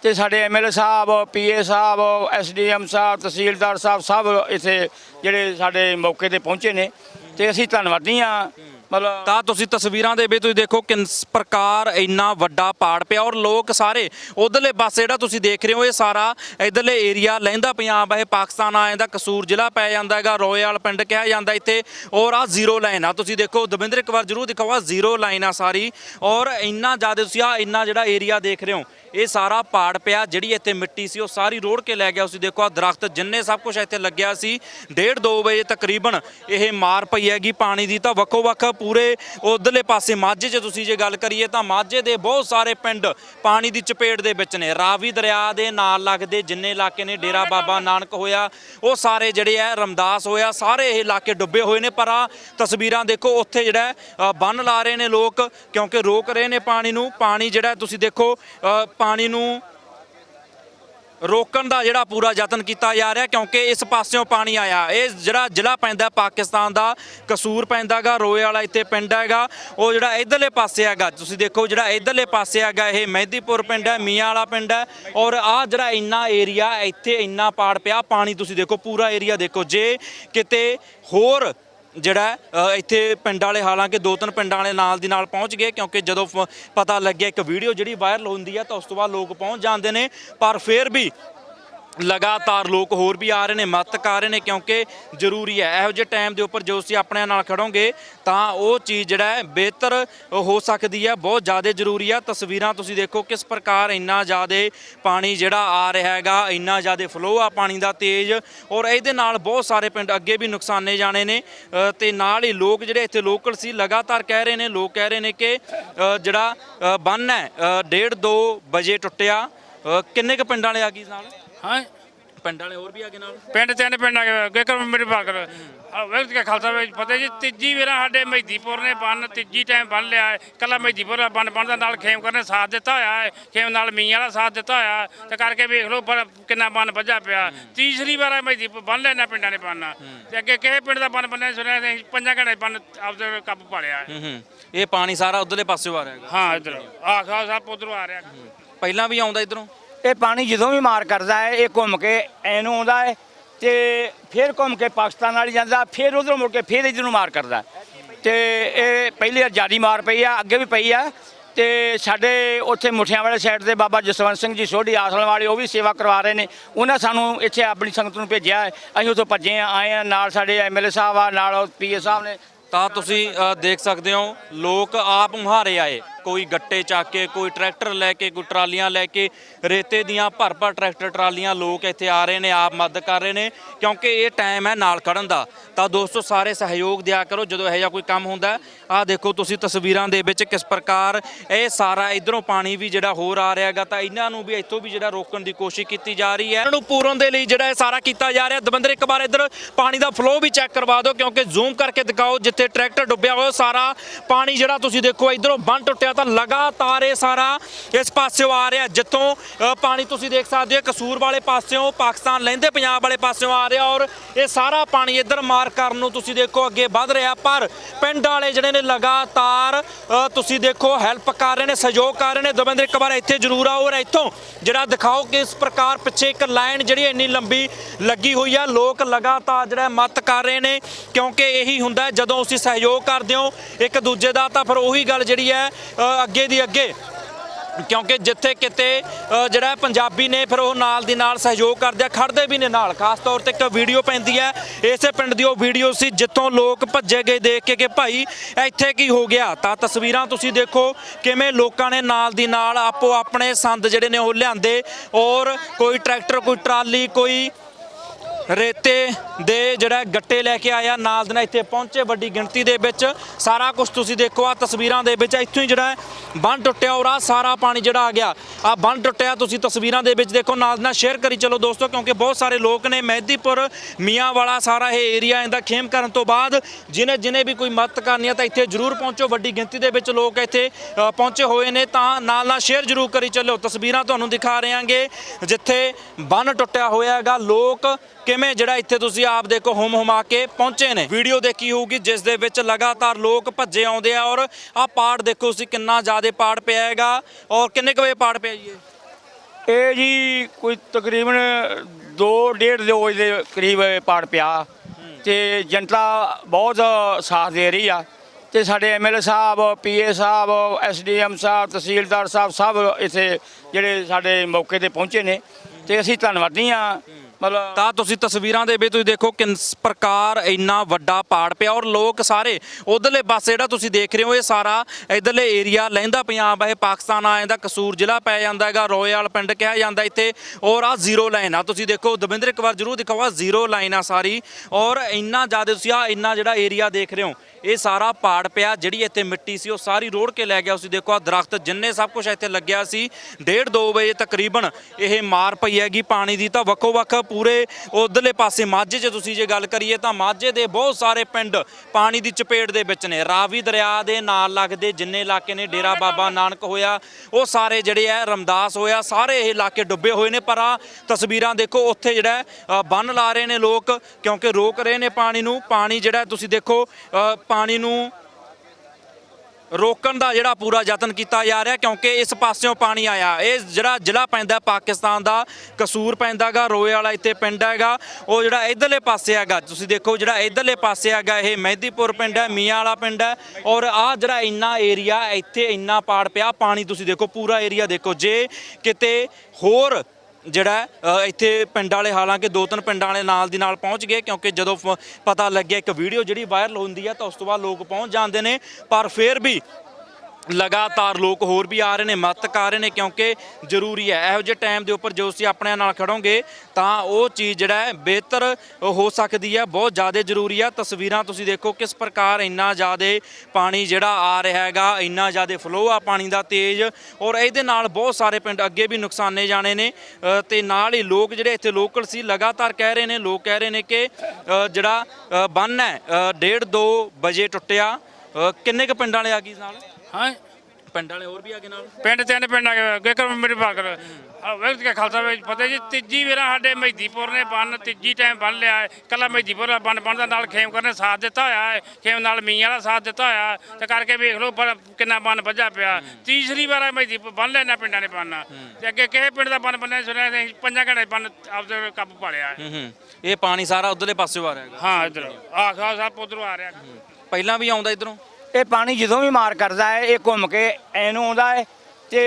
ਤੇ ਸਾਡੇ ਐਮਐਲਏ ਸਾਹਿਬ ਪੀਏ ਸਾਹਿਬ ਐਸਡੀਐਮ ਸਾਹਿਬ, ਤਹਿਸੀਲਦਾਰ ਸਾਹਿਬ ਸਭ ਇੱਥੇ ਜਿਹੜੇ ਸਾਡੇ ਮੌਕੇ ਤੇ ਪਹੁੰਚੇ ਨੇ। ਤੇ ਅਸੀਂ ਧੰਨਵਾਦੀ ਆ। ਮਤਲਬ ਤਾਂ ਤੁਸੀਂ ਤਸਵੀਰਾਂ ਦੇ ਵਿੱਚ ਤੁਸੀਂ ਦੇਖੋ ਕਿਸ ਪ੍ਰਕਾਰ ਇੰਨਾ ਵੱਡਾ ਪਾੜ ਪਿਆ ਔਰ ਲੋਕ ਸਾਰੇ ਉਧਰਲੇ ਪਾਸੇ ਜਿਹੜਾ ਤੁਸੀਂ ਦੇਖ ਰਹੇ ਹੋ ਇਹ ਸਾਰਾ ਇਧਰਲੇ ਏਰੀਆ ਲਹਿੰਦਾ ਪੰਜਾਬ ਹੈ ਇਹ ਪਾਕਿਸਤਾਨ ਆ ਜਾਂਦਾ, ਕਸੂਰ ਜ਼ਿਲ੍ਹਾ ਪੈ ਜਾਂਦਾ ਹੈਗਾ, ਰੋਇਆਲ ਪਿੰਡ ਕਿਹਾ ਜਾਂਦਾ ਇੱਥੇ ਔਰ ਆ ਜ਼ੀਰੋ ਲਾਈਨ ਆ। ਤੁਸੀਂ ਦੇਖੋ, ਦਵਿੰਦਰ ਇੱਕ ਵਾਰ ਜਰੂਰ ਦਿਖਾਓ, ਆਹ ਜ਼ੀਰੋ ਲਾਈਨ ਆ ਸਾਰੀ ਔਰ ਇੰਨਾ ਜ਼ਿਆਦਾ ਤੁਸੀਂ ਆ ਇੰਨਾ ਜਿਹੜਾ ਏਰੀਆ ਦੇਖ ਰਹੇ ਹੋ ਇਹ ਸਾਰਾ ਪਾੜ ਪਿਆ ਜਿਹੜੀ ਇੱਥੇ ਮਿੱਟੀ ਸੀ ਉਹ ਸਾਰੀ ਰੋੜ ਕੇ ਲੈ ਗਿਆ ਤੁਸੀਂ ਦੇਖੋ ਆ ਦਰਖਤ ਜਿੰਨੇ ਸਭ ਕੁਝ ਇੱਥੇ ਲੱਗਿਆ ਸੀ 1:30 2 ਵਜੇ ਤਕਰੀਬਨ ਇਹ ਮਾਰ ਪਈ ਹੈਗੀ ਪਾਣੀ ਦੀ। ਤਾਂ ਵੱਖੋ ਵੱਖ ਪੂਰੇ ਉਧਰਲੇ ਪਾਸੇ ਮਾਝੇ 'ਚ ਤੁਸੀਂ ਜੇ ਗੱਲ ਕਰੀਏ ਤਾਂ ਮਾਝੇ ਦੇ ਬਹੁਤ ਸਾਰੇ ਪਿੰਡ ਪਾਣੀ ਦੀ ਚਪੇਟ ਦੇ ਵਿੱਚ ਨੇ। ਰਾਵੀ ਦਰਿਆ ਦੇ ਨਾਲ ਲੱਗਦੇ ਜਿੰਨੇ ਇਲਾਕੇ ਨੇ ਡੇਰਾ ਬਾਬਾ ਨਾਨਕ ਹੋਇਆ ਉਹ ਸਾਰੇ ਜਿਹੜੇ ਆ ਰਮਦਾਸ ਹੋਇਆ ਸਾਰੇ ਇਹ ਇਲਾਕੇ ਡੁੱਬੇ ਹੋਏ ਨੇ। ਪਰ ਆ ਤਸਵੀਰਾਂ ਦੇਖੋ ਉੱਥੇ ਜਿਹੜਾ ਹੈ, ਬੰਨ ਲਾ ਰਹੇ ਨੇ ਲੋਕ ਕਿਉਂਕਿ ਰੋਕ ਰਹੇ ਨੇ ਪਾਣੀ ਨੂੰ। ਪਾਣੀ ਜਿਹੜਾ ਤੁਸੀਂ ਦੇਖੋ ਪਾਣੀ ਨੂੰ ਰੋਕਣ ਦਾ ਜਿਹੜਾ ਪੂਰਾ ਯਤਨ ਕੀਤਾ ਜਾ ਰਿਹਾ, ਕਿਉਂਕਿ ਇਸ ਪਾਸਿਓਂ ਪਾਣੀ ਆਇਆ। ਇਹ ਜਿਹੜਾ ਜ਼ਿਲ੍ਹਾ ਪੈਂਦਾ ਪਾਕਿਸਤਾਨ ਦਾ, ਕਸੂਰ ਪੈਂਦਾਗਾ, ਰੋਏ ਵਾਲਾ ਇੱਥੇ ਪਿੰਡ ਹੈਗਾ। ਉਹ ਜਿਹੜਾ ਇਧਰਲੇ ਪਾਸੇ ਹੈਗਾ, ਤੁਸੀਂ ਦੇਖੋ ਜਿਹੜਾ ਇਧਰਲੇ ਪਾਸੇ ਹੈਗਾ, ਇਹ ਮਹਿਦੀਪੁਰ ਪਿੰਡ ਹੈ, ਮੀਆਂ ਵਾਲਾ ਪਿੰਡ ਹੈ। ਔਰ ਆਹ ਜਿਹੜਾ ਇੰਨਾ ਏਰੀਆ, ਇੱਥੇ ਇੰਨਾ ਪਾੜ ਪਿਆ ਪਾਣੀ ਤੁਸੀਂ ਦੇਖੋ, ਪੂਰਾ ਏਰੀਆ ਦੇਖੋ। ਜੇ ਕਿਤੇ ਹੋਰ ਜਿਹੜਾ ਇੱਥੇ ਪਿੰਡ ਵਾਲੇ, ਹਾਲਾਂਕਿ ਦੋ ਤਿੰਨ ਪਿੰਡਾਂ ਵਾਲੇ ਨਾਲ ਦੀ ਨਾਲ ਪਹੁੰਚ ਗਏ, ਕਿਉਂਕਿ ਜਦੋਂ ਪਤਾ ਲੱਗਿਆ ਇੱਕ ਵੀਡੀਓ ਜਿਹੜੀ ਵਾਇਰਲ ਹੁੰਦੀ ਹੈ ਤਾਂ ਉਸ ਤੋਂ ਬਾਅਦ ਲੋਕ ਪਹੁੰਚ ਜਾਂਦੇ ਨੇ, ਪਰ ਫਿਰ ਵੀ ਲਗਾਤਾਰ ਲੋਕ ਹੋਰ ਵੀ ਆ ਰਹੇ ਨੇ ਮਦਦ ਕਰ ਰਹੇ ਨੇ ਕਿਉਂਕਿ ਜ਼ਰੂਰੀ ਹੈ। ਇਹੋ ਜਿਹੇ ਟਾਈਮ ਦੇ ਉੱਪਰ ਜੋ ਤੁਸੀਂ ਆਪਣੇ ਨਾਲ ਖੜੋਗੇ ਤਾਂ ਉਹ ਚੀਜ਼ ਜਿਹੜਾ ਹੈ ਬਿਹਤਰ ਹੋ ਸਕਦੀ ਹੈ ਬਹੁਤ ਜ਼ਿਆਦਾ ਜ਼ਰੂਰੀ ਆ। ਤਸਵੀਰਾਂ ਤੁਸੀਂ ਦੇਖੋ ਕਿਸ ਪ੍ਰਕਾਰ ਇੰਨਾ ਜ਼ਿਆਦਾ ਪਾਣੀ ਜਿਹੜਾ ਆ ਰਿਹਾ ਹੈਗਾ ਇੰਨਾ ਜ਼ਿਆਦਾ ਫਲੋ ਆ ਪਾਣੀ ਦਾ ਤੇਜ਼ ਔਰ ਇਹਦੇ ਨਾਲ ਬਹੁਤ ਸਾਰੇ ਪਿੰਡ ਅੱਗੇ ਵੀ ਨੁਕਸਾਨੇ ਜਾਣੇ ਨੇ। ਅ, ਤੇ ਨਾਲ ਹੀ ਲੋਕ ਜਿਹੜੇ ਇੱਥੇ ਲੋਕਲ ਸੀ ਲਗਾਤਾਰ ਕਹਿ ਰਹੇ ਨੇ ਲੋਕ ਕਹਿ ਰਹੇ ਨੇ ਕਿ ਜਿਹੜਾ ਅ, ਬੰਨ ਹੈ 1.5 2 ਵਜੇ ਟੁੱਟਿਆ। ਕਿੰਨੇ ਕ ਪਿੰਡਾਂ ਵਾਲੇ ਆ ਗਈ ਨਾਲ? ਹਾਂ? ਪਿੰਡ ਵਾਲੇ ਹੋਰ ਵੀ ਆ ਗਏ ਨਾਲ? ਪਿੰਡ ਤਿੰਨ ਪਿੰਡ ਆ ਗਏ ਅੱਗੇ ਕਰ। ਮੇਰੇ ਬਾਗਰ ਵਕਤ ਕੇ ਖਾਲਸਾ ਵਿੱਚ ਫਤਿਹ ਜੀ ਤੀਜੀ ਵੇਰਾ ਸਾਡੇ ਮਹਿਦੀਪੁਰ ਨੇ ਬੰਨ ਤੀਜੀ ਟਾਈਮ ਬੰਨ ਲਿਆ ਹੈ। ਕੱਲਾ ਮਹਿਦੀਪੁਰ ਦਾ ਬੰਨ ਬੰਨ ਦਾ ਨਾਲ ਖੇਮ ਕਰਨ ਸਾਥ ਦਿੱਤਾ ਹੋਇਆ ਹੈ। ਖੇਮ ਨਾਲ ਮੀਂਹ ਵਾਲਾ ਸਾਥ ਦਿੱਤਾ ਹੋਇਆ ਤੇ ਕਰਕੇ ਵੇਖ ਲਓ ਪਰ ਕਿੰਨਾ ਬੰਨ ਵੱਜਾ ਪਿਆ। ਤੀਸਰੀ ਵਾਰ ਮਹਿਦੀਪੁਰ ਬੰਨ ਲੈਣਾ ਪਿੰਡਾਂ ਨੇ ਬੰਨ। ਤੇ ਅੱਗੇ ਕਿਸੇ ਪਿੰਡ ਦਾ ਬੰਨ ਬੰਨਿਆ ਸੁਣਿਆ ਨਹੀਂ ਪੰਜਾਂ ਘੰਟੇ ਬੰਨ ਆਪਦੇ ਕਾਬੂ ਪਾ ਲਿਆ ਹੈ। ਹੂੰ ਹੂੰ। ਇਹ ਪਾਣੀ ਸਾਰਾ ਉਧਰਲੇ ਪਾਸਿਓਂ ਆ ਰਿਹਾ ਹੈਗਾ। ਹਾਂ ਇਧਰ। ਆਹ ਖਾਸ ਸਭ ਉਧਰੋਂ ਆ ਰਿਹਾ ਪਹਿਲਾਂ ਵੀ ਆਉਂਦਾ ਇਧਰੋਂ? ਇਹ ਪਾਣੀ ਜਦੋਂ ਵੀ ਮਾਰ ਕਰਦਾ ਹੈ, ਇਹ ਘੁੰਮ ਕੇ ਐਨੂੰ ਆਉਂਦਾ ਹੈ ਤੇ ਫਿਰ ਘੁੰਮ ਕੇ ਪਾਕਿਸਤਾਨ ਵਾਲੀ ਜਾਂਦਾ, ਫਿਰ ਉਧਰੋਂ ਮੁੜ ਕੇ ਫਿਰ ਇਧਰ ਨੂੰ ਮਾਰ ਕਰਦਾ ਹੈ। ਤੇ ਇਹ ਪਹਿਲੀ ਵਾਰ ਜਿਆਦੀ ਮਾਰ ਪਈ ਆ, ਅੱਗੇ ਵੀ ਪਈ ਆ। ਤੇ ਸਾਡੇ ਉੱਥੇ ਮੁਠਿਆਂ ਵਾਲੇ ਸਾਈਡ ਤੇ ਬਾਬਾ ਜਸਵੰਤ ਸਿੰਘ ਜੀ ਸੋਢੀ ਆਸਲ ਵਾਲੇ, ਉਹ ਵੀ ਸੇਵਾ ਕਰਵਾ ਰਹੇ ਨੇ। ਉਹਨਾਂ ਸਾਨੂੰ ਇੱਥੇ ਆਪਣੀ ਸੰਗਤ ਨੂੰ ਭੇਜਿਆ ਹੈ। ਅਸੀਂ ਉੱਥੋਂ ਭੱਜੇ ਆ ਆਏ ਆ ਨਾਲ ਸਾਡੇ ਐਮਐਲਏ ਸਾਹਿਬ ਆ, ਨਾਲ ਪੀਏ ਸਾਹਿਬ ਨੇ। ਤਾਂ ਤੁਸੀਂ ਦੇਖ ਸਕਦੇ ਹੋ, ਲੋਕ ਆਪ ਮੁਹਾਰੇ ਆਏ। ਕੋਈ ਗੱਟੇ ਚੱਕ ਕੇ, ਕੋਈ ਟਰੈਕਟਰ ਲੈ ਕੇ, ਕੋਈ ਟਰਾਲੀਆਂ ਲੈ ਕੇ, ਰੇਤੇ ਦੀਆਂ ਭਰ ਭਰ ਟਰੈਕਟਰ ਟਰਾਲੀਆਂ ਲੋਕ ਇੱਥੇ ਆ ਰਹੇ ਨੇ, ਆਪ ਮਦਦ ਕਰ ਰਹੇ ਨੇ, ਕਿਉਂਕਿ ਇਹ ਟਾਈਮ ਹੈ ਨਾਲ ਖੜਨ ਦਾ। ਤਾਂ ਦੋਸਤੋ, ਸਾਰੇ ਸਹਿਯੋਗ ਦਿਆ ਕਰੋ, ਜਦੋਂ ਇਹੋ ਜਿਹਾ ਕੋਈ ਕੰਮ ਹੁੰਦਾ ਆਹ ਦੇਖੋ ਤੁਸੀਂ ਤਸਵੀਰਾਂ ਦੇ ਵਿੱਚ ਕਿਸ ਪ੍ਰਕਾਰ ਇਹ ਸਾਰਾ ਇਧਰੋਂ ਪਾਣੀ ਵੀ ਜਿਹੜਾ ਹੋਰ ਆ ਰਿਹਾ ਹੈਗਾ, ਤਾਂ ਇਹਨਾਂ ਨੂੰ ਵੀ ਇੱਥੋਂ ਵੀ ਜਿਹੜਾ ਰੋਕਣ ਦੀ ਕੋਸ਼ਿਸ਼ ਕੀਤੀ ਜਾ ਰਹੀ ਹੈ। ਇਹਨਾਂ ਨੂੰ ਪੂਰਨ ਦੇ ਲਈ ਜਿਹੜਾ ਇਹ ਸਾਰਾ ਕੀਤਾ ਜਾ ਰਿਹਾ, ਦਵਿੰਦਰ ਇੱਕ ਵਾਰ ਇੱਧਰ ਪਾਣੀ ਦਾ ਫਲੋ ਵੀ ਚੈੱਕ ਕਰਵਾ ਦਿਓ, ਕਿਉਂਕਿ ਜ਼ੂਮ ਕਰਕੇ ਦਿਖਾਓ, ਜਿੱਥੇ ਟਰੈਕਟਰ ਡੁੱਬਿਆ ਹੋਇਆ ਸਾਰਾ ਪਾਣੀ ਜਿਹੜਾ ਤੁਸੀਂ ਦੇਖੋ ਇਧਰੋਂ ਬੰਨ ਟੁੱਟਿਆ ਤਾਂ ਲਗਾਤਾਰ ਇਹ ਸਾਰਾ ਇਸ ਪਾਸਿਓਂ ਆ ਰਿਹਾ ਜਿੱਥੋਂ ਪਾਣੀ ਤੁਸੀਂ ਦੇਖ ਸਕਦੇ ਹੋ, ਕਸੂਰ ਵਾਲੇ ਪਾਸਿਓਂ, ਪਾਕਿਸਤਾਨ ਲੈਂਦੇ ਪੰਜਾਬ ਵਾਲੇ ਪਾਸਿਓਂ ਆ ਰਿਹਾ ਔਰ ਇਹ ਸਾਰਾ ਪਾਣੀ ਇੱਧਰ ਮਾਰ ਕਰਨ ਨੂੰ ਤੁਸੀਂ ਦੇਖੋ ਅੱਗੇ ਵੱਧ ਰਿਹਾ, ਪਰ ਪਿੰਡ ਵਾਲੇ ਜਿਹੜੇ ਨੇ ਲਗਾਤਾਰ ਤੁਸੀਂ ਦੇਖੋ ਹੈਲਪ ਕਰ ਰਹੇ ਨੇ, ਸਹਿਯੋਗ ਕਰ ਰਹੇ ਨੇ। ਦਵਿੰਦਰ, ਇੱਕ ਵਾਰ ਇੱਥੇ ਜ਼ਰੂਰ ਆਓ ਔਰ ਇੱਥੋਂ ਜਿਹੜਾ ਦਿਖਾਓ ਕਿ ਇਸ ਪ੍ਰਕਾਰ ਪਿੱਛੇ ਇੱਕ ਲਾਈਨ ਜਿਹੜੀ ਇੰਨੀ ਲੰਬੀ ਲੱਗੀ ਹੋਈ ਆ, ਲੋਕ ਲਗਾਤਾਰ ਜਿਹੜਾ ਮਤ ਕਰ ਰਹੇ ਨੇ, ਕਿਉਂਕਿ ਇਹੀ ਹੁੰਦਾ ਜਦੋਂ ਤੁਸੀਂ ਸਹਿਯੋਗ ਕਰਦੇ ਹੋ, ਇੱਕ ਦੂਜੇ ਦਾ ਤਾਂ ਫਿਰ ਉਹੀ ਗੱਲ ਜਿਹੜੀ ਹੈ ਅੱਗੇ ਦੀ ਅੱਗੇ। ਕਿਉਂਕਿ ਜਿੱਥੇ ਕਿਤੇ ਜਿਹੜਾ ਪੰਜਾਬੀ ਨੇ ਫਿਰ ਉਹ ਨਾਲ ਦੀ ਨਾਲ ਸਹਿਯੋਗ ਕਰਦੇ ਆ, ਖੜਦੇ ਵੀ ਨੇ ਨਾਲ। ਖਾਸ ਤੌਰ ਤੇ ਇੱਕ ਵੀਡੀਓ ਪੈਂਦੀ ਹੈ। ਇਸੇ ਪਿੰਡ ਦੀ ਉਹ ਵੀਡੀਓ ਸੀ, ਜਿੱਥੋਂ ਲੋਕ ਭੱਜੇ ਗਏ ਦੇਖ ਕੇ ਕਿ ਭਾਈ ਇੱਥੇ ਕੀ ਹੋ ਗਿਆ? ਤਾਂ ਤਸਵੀਰਾਂ ਤੁਸੀਂ ਦੇਖੋ ਕਿਵੇਂ ਲੋਕਾਂ ਨੇ ਨਾਲ ਦੀ ਨਾਲ ਆਪੋ ਆਪਣੇ ਸੰਦ ਜਿਹੜੇ ਨੇ ਉਹ ਲਿਆਂਦੇ। ਔਰ ਕੋਈ ਟਰੈਕਟਰ, ਕੋਈ ਟਰਾਲੀ, ਕੋਈ ਰੇਤੇ ਦੇ ਜਿਹੜਾ ਗੱਟੇ ਲੈ ਕੇ ਆਇਆ, ਨਾਲ ਦੇ ਨਾਲ ਇੱਥੇ ਪਹੁੰਚੇ ਵੱਡੀ ਗਿਣਤੀ ਦੇ ਵਿੱਚ। ਸਾਰਾ ਕੁਝ ਤੁਸੀਂ ਦੇਖੋ ਆ ਤਸਵੀਰਾਂ ਦੇ ਵਿੱਚ, ਇੱਥੋਂ ਹੀ ਜਿਹੜਾ ਬੰਨ ਟੁੱਟਿਆ ਔਰ ਆ ਸਾਰਾ ਪਾਣੀ ਜਿਹੜਾ ਆ ਗਿਆ। ਆ ਬੰਨ ਟੁੱਟਿਆ, ਤੁਸੀਂ ਤਸਵੀਰਾਂ ਦੇ ਵਿੱਚ ਦੇਖੋ, ਨਾਲ ਦੇ ਨਾਲ ਸ਼ੇਅਰ ਕਰੀ ਚਲੋ ਦੋਸਤੋ, ਕਿਉਂਕਿ ਬਹੁਤ ਸਾਰੇ ਲੋਕ ਨੇ ਮਹਿਦੀਪੁਰ ਮੀਆਂ ਵਾਲਾ ਸਾਰਾ ਇਹ ਏਰੀਆ ਇਹਦਾ ਖੇਮ ਕਰਨ ਤੋਂ ਬਾਅਦ, ਜਿਨੇ ਜਿਨੇ ਵੀ ਕੋਈ ਮਦਦ ਕਰਨੀ ਹੈ ਤਾਂ ਇੱਥੇ ਜਰੂਰ ਪਹੁੰਚੋ। ਵੱਡੀ ਗਿਣਤੀ ਦੇ ਵਿੱਚ ਲੋਕ ਇੱਥੇ ਪਹੁੰਚੇ ਹੋਏ ਨੇ ਤਾਂ ਨਾਲ ਨਾਲ ਸ਼ੇਅਰ ਜਰੂਰ ਕਰੀ ਚੱਲੋ। ਤਸਵੀਰਾਂ ਤੁਹਾਨੂੰ ਦਿਖਾ ਰਹੇ ਹਾਂਗੇ ਜਿੱਥੇ ਬੰਨ ਟੁੱਟਿਆ ਹੋਇਆ ਹੈਗਾ। ਲੋਕ ਕਿਵੇਂ ਜਿਹੜਾ ਇੱਥੇ ਤੁਸੀਂ ਆਪ ਦੇਖੋ ਹੁਮ ਹੁਮਾ ਕੇ ਪਹੁੰਚੇ ਨੇ? ਵੀਡੀਓ ਦੇਖੀ ਹੋਊਗੀ ਜਿਸ ਦੇ ਵਿੱਚ ਲਗਾਤਾਰ ਲੋਕ ਭੱਜੇ ਆਉਂਦੇ ਆ ਔਰ ਆਹ ਪਾੜ ਦੇਖੋ ਤੁਸੀਂ ਕਿੰਨਾ ਜ਼ਿਆਦਾ ਪਾੜ ਪਿਆ ਹੈਗਾ। ਔਰ ਕਿੰਨੇ ਕੁ ਵਜੇ ਪਾੜ ਪਿਆ ਜੀ ਇਹ? ਇਹ ਜੀ ਕੋਈ ਤਕਰੀਬਨ 2 ਡੇਢ ਦੇ ਵਜੇ ਦੇ ਕਰੀਬ ਇਹ ਪਾੜ ਪਿਆ। ਤੇ ਜਨਤਾ ਬਹੁਤ ਸਾਥ ਦੇ ਰਹੀ ਆ। ਤੇ ਸਾਡੇ ਐਮਐਲਏ ਸਾਹਿਬ ਪੀਏ ਸਾਹਿਬ ਐਸਡੀਐਮ ਸਾਹਿਬ, ਤਹਿਸੀਲਦਾਰ ਸਾਹਿਬ ਸਭ ਇੱਥੇ ਜਿਹੜੇ ਸਾਡੇ ਮੌਕੇ ਤੇ ਪਹੁੰਚੇ ਨੇ। ਤੇ ਅਸੀਂ ਧੰਨਵਾਦੀ ਆ। ਮਤਲਬ ਤਾਂ ਤੁਸੀਂ ਤਸਵੀਰਾਂ ਦੇ ਵਿੱਚ ਤੁਸੀਂ ਦੇਖੋ ਕਿਸ ਪ੍ਰਕਾਰ ਇੰਨਾ ਵੱਡਾ ਪਾੜ ਪਿਆ ਔਰ ਲੋਕ ਸਾਰੇ ਉਧਰਲੇ ਪਾਸੇ ਜਿਹੜਾ ਤੁਸੀਂ ਦੇਖ ਰਹੇ ਹੋ ਇਹ ਸਾਰਾ ਇਧਰਲੇ ਏਰੀਆ ਲਹਿੰਦਾ ਪੰਜਾਬ ਹੈ ਇਹ ਪਾਕਿਸਤਾਨ ਆ ਜਾਂਦਾ, ਕਸੂਰ ਜ਼ਿਲ੍ਹਾ ਪੈ ਜਾਂਦਾ ਹੈਗਾ, ਰੋਇਆਲ ਪਿੰਡ ਕਿਹਾ ਜਾਂਦਾ ਇੱਥੇ ਔਰ ਆ ਜ਼ੀਰੋ ਲਾਈਨ ਆ। ਤੁਸੀਂ ਦੇਖੋ, ਦਵਿੰਦਰ ਇੱਕ ਵਾਰ ਜਰੂਰ ਦਿਖਾਓ, ਆਹ ਜ਼ੀਰੋ ਲਾਈਨ ਆ ਸਾਰੀ ਔਰ ਇੰਨਾ ਜ਼ਿਆਦਾ ਤੁਸੀਂ ਆ ਇੰਨਾ ਜਿਹੜਾ ਏਰੀਆ ਦੇਖ ਰਹੇ ਹੋ, ਇਹ ਸਾਰਾ ਪਾੜ ਪਿਆ, ਜਿਹੜੀ ਇੱਥੇ ਮਿੱਟੀ ਸੀ ਉਹ ਸਾਰੀ ਰੋੜ ਕੇ ਲੈ ਗਿਆ। ਤੁਸੀਂ ਦੇਖੋ ਆ ਦਰਖਤ ਜਿੰਨੇ ਸਭ ਕੁਝ ਇੱਥੇ ਲੱਗਿਆ ਸੀ 1:30 2 ਵਜੇ ਤਕਰੀਬਨ ਇਹ ਮਾਰ ਪਈ ਹੈਗੀ ਪਾਣੀ ਦੀ, ਤਾਂ ਵੱਖੋ ਵੱਖ ਪੂਰੇ ਉਧਰਲੇ ਪਾਸੇ ਮਾਝੇ 'ਚ ਤੁਸੀਂ ਜੇ ਗੱਲ ਕਰੀਏ ਤਾਂ ਮਾਝੇ ਦੇ ਬਹੁਤ ਸਾਰੇ ਪਿੰਡ ਪਾਣੀ ਦੀ ਚਪੇਟ ਦੇ ਵਿੱਚ ਨੇ। ਰਾਵੀ ਦਰਿਆ ਦੇ ਨਾਲ ਲੱਗਦੇ ਜਿੰਨੇ ਇਲਾਕੇ ਨੇ, ਡੇਰਾ ਬਾਬਾ ਨਾਨਕ ਹੋਇਆ, ਉਹ ਸਾਰੇ ਜਿਹੜੇ ਆ ਰਮਦਾਸ ਹੋਇਆ, ਸਾਰੇ ਇਹ ਇਲਾਕੇ ਡੁੱਬੇ ਹੋਏ ਨੇ। ਪਰ ਆ ਤਸਵੀਰਾਂ ਦੇਖੋ, ਉੱਥੇ ਜਿਹੜਾ ਬੰਨ ਲਾ ਰਹੇ ਨੇ ਲੋਕ, ਕਿਉਂਕਿ ਰੋਕ ਰਹੇ ਨੇ ਪਾਣੀ ਨੂੰ। ਪਾਣੀ ਜਿਹੜਾ, ਤੁਸੀਂ ਦੇਖੋ ਪਾਣੀ ਨੂੰ ਰੋਕਣ ਦਾ ਜਿਹੜਾ ਪੂਰਾ ਯਤਨ ਕੀਤਾ ਜਾ ਰਿਹਾ ਕਿਉਂਕਿ ਇਸ ਪਾਸਿਓਂ ਪਾਣੀ ਆਇਆ। ਇਹ ਜਿਹੜਾ ਜ਼ਿਲ੍ਹਾ ਪੈਂਦਾ ਪਾਕਿਸਤਾਨ ਦਾ, ਕਸੂਰ ਪੈਂਦਾਗਾ, ਰੋਏ ਵਾਲਾ ਇੱਥੇ ਪਿੰਡ ਹੈਗਾ। ਉਹ ਜਿਹੜਾ ਇਧਰਲੇ ਪਾਸੇ ਹੈਗਾ, ਤੁਸੀਂ ਦੇਖੋ ਜਿਹੜਾ ਇਧਰਲੇ ਪਾਸੇ ਹੈਗਾ, ਇਹ ਮਹਿਦੀਪੁਰ ਪਿੰਡ ਹੈ, ਮੀਆਂ ਵਾਲਾ ਪਿੰਡ ਹੈ। ਔਰ ਆਹ ਜਿਹੜਾ ਇੰਨਾ ਏਰੀਆ, ਇੱਥੇ ਇੰਨਾ ਪਾੜ ਪਿਆ ਪਾਣੀ ਤੁਸੀਂ ਦੇਖੋ, ਪੂਰਾ ਏਰੀਆ ਦੇਖੋ। ਜੇ ਕਿਤੇ ਹੋਰ ਜਿਹੜਾ ਇੱਥੇ ਪਿੰਡ ਵਾਲੇ, ਹਾਲਾਂਕਿ ਦੋ ਤਿੰਨ ਪਿੰਡਾਂ ਵਾਲੇ ਨਾਲ ਦੀ ਨਾਲ ਪਹੁੰਚ ਗਏ, ਕਿਉਂਕਿ ਜਦੋਂ ਪਤਾ ਲੱਗਿਆ ਇੱਕ ਵੀਡੀਓ ਜਿਹੜੀ ਵਾਇਰਲ ਹੁੰਦੀ ਹੈ ਤਾਂ ਉਸ ਤੋਂ ਬਾਅਦ ਲੋਕ ਪਹੁੰਚ ਜਾਂਦੇ ਨੇ, ਪਰ ਫਿਰ ਵੀ ਲਗਾਤਾਰ ਲੋਕ ਹੋਰ ਵੀ ਆ ਰਹੇ ਨੇ ਮਦਦ ਕਰ ਰਹੇ ਨੇ ਕਿਉਂਕਿ ਜ਼ਰੂਰੀ ਹੈ। ਇਹੋ ਜਿਹੇ ਟਾਈਮ ਦੇ ਉੱਪਰ ਜੋ ਤੁਸੀਂ ਆਪਣੇ ਨਾਲ ਖੜੋਗੇ ਤਾਂ ਉਹ ਚੀਜ਼ ਜਿਹੜਾ ਹੈ ਬਿਹਤਰ ਹੋ ਸਕਦੀ ਹੈ ਬਹੁਤ ਜ਼ਿਆਦਾ ਜ਼ਰੂਰੀ ਆ। ਤਸਵੀਰਾਂ ਤੁਸੀਂ ਦੇਖੋ ਕਿਸ ਪ੍ਰਕਾਰ ਇੰਨਾ ਜ਼ਿਆਦਾ ਪਾਣੀ ਜਿਹੜਾ ਆ ਰਿਹਾ ਹੈਗਾ ਇੰਨਾ ਜ਼ਿਆਦਾ ਫਲੋ ਆ ਪਾਣੀ ਦਾ ਤੇਜ਼ ਔਰ ਇਹਦੇ ਨਾਲ ਬਹੁਤ ਸਾਰੇ ਪਿੰਡ ਅੱਗੇ ਵੀ ਨੁਕਸਾਨੇ ਜਾਣੇ ਨੇ। ਅ, ਤੇ ਨਾਲ ਹੀ ਲੋਕ ਜਿਹੜੇ ਇੱਥੇ ਲੋਕਲ ਸੀ ਲਗਾਤਾਰ ਕਹਿ ਰਹੇ ਨੇ ਲੋਕ ਕਹਿ ਰਹੇ ਨੇ ਕਿ ਜਿਹੜਾ ਅ, ਬੰਨ ਹੈ 1.5 2 ਵਜੇ ਟੁੱਟਿਆ। ਕਿੰਨੇ ਕ ਪਿੰਡਾਂ ਵਾਲੇ ਆ ਗਈ ਇਸ ਨਾਲ? ਹਾਂ? ਪਿੰਡ ਵਾਲੇ ਹੋਰ ਵੀ ਆ ਗਏ ਨਾਲ? ਪਿੰਡ ਤਿੰਨ ਪਿੰਡ ਆ ਗਏ ਅੱਗੇ ਕਰ ਮੇਰੇ ਬਾਗਰ ਵਕਤ ਕੇ ਖਾਲਸਾ ਵਿੱਚ ਫਤਿਹ ਜੀ ਤੀਜੀ ਵੇਰਾ ਸਾਡੇ ਮਹਿਦੀਪੁਰ ਨੇ ਬੰਨ ਤੀਜੀ ਟਾਈਮ ਬੰਨ ਲਿਆ ਹੈ। ਕੱਲਾ ਮਹਿਦੀਪੁਰ ਦਾ ਬੰਨ ਬੰਨ ਦਾ ਨਾਲ ਖੇਮ ਕਰਨ ਸਾਥ ਦਿੱਤਾ ਹੋਇਆ ਹੈ। ਖੇਮ ਨਾਲ ਮੀਂਹ ਵਾਲਾ ਸਾਥ ਦਿੱਤਾ ਹੋਇਆ ਹੈ, ਤੇ ਕਰਕੇ ਵੇਖ ਲਓ ਪਰ ਕਿੰਨਾ ਬੰਨ ਵੱਜਾ ਪਿਆ। ਤੀਸਰੀ ਵਾਰ ਮਹਿਦੀਪੁਰ ਬੰਨ ਲੈਣਾ ਪਿੰਡਾਂ ਨੇ ਬੰਨ। ਤੇ ਅੱਗੇ ਕਿਸੇ ਪਿੰਡ ਦਾ ਬੰਨ ਬੰਨਿਆ ਸੁਣਿਆ ਨਹੀਂ ਪੰਜਾਂ ਘੰਟੇ ਬੰਨ ਆਪਦੇ ਕਾਬੂ ਪਾ ਲਿਆ ਹੈ। ਹੂੰ ਹੂੰ। ਇਹ ਪਾਣੀ ਸਾਰਾ ਉਧਰਲੇ ਪਾਸੇ ਆ ਰਿਹਾ ਹੈਗਾ। ਹਾਂ ਇਧਰ। ਆਹ ਖਾਸ ਸਭ ਉਧਰੋਂ ਆ ਰਿਹਾ ਪਹਿਲਾਂ ਵੀ ਆਉਂਦਾ ਇਧਰੋਂ? ਇਹ ਪਾਣੀ ਜਦੋਂ ਵੀ ਮਾਰ ਕਰਦਾ ਹੈ, ਇਹ ਘੁੰਮ ਕੇ ਐਨੂੰ ਆਉਂਦਾ ਹੈ ਤੇ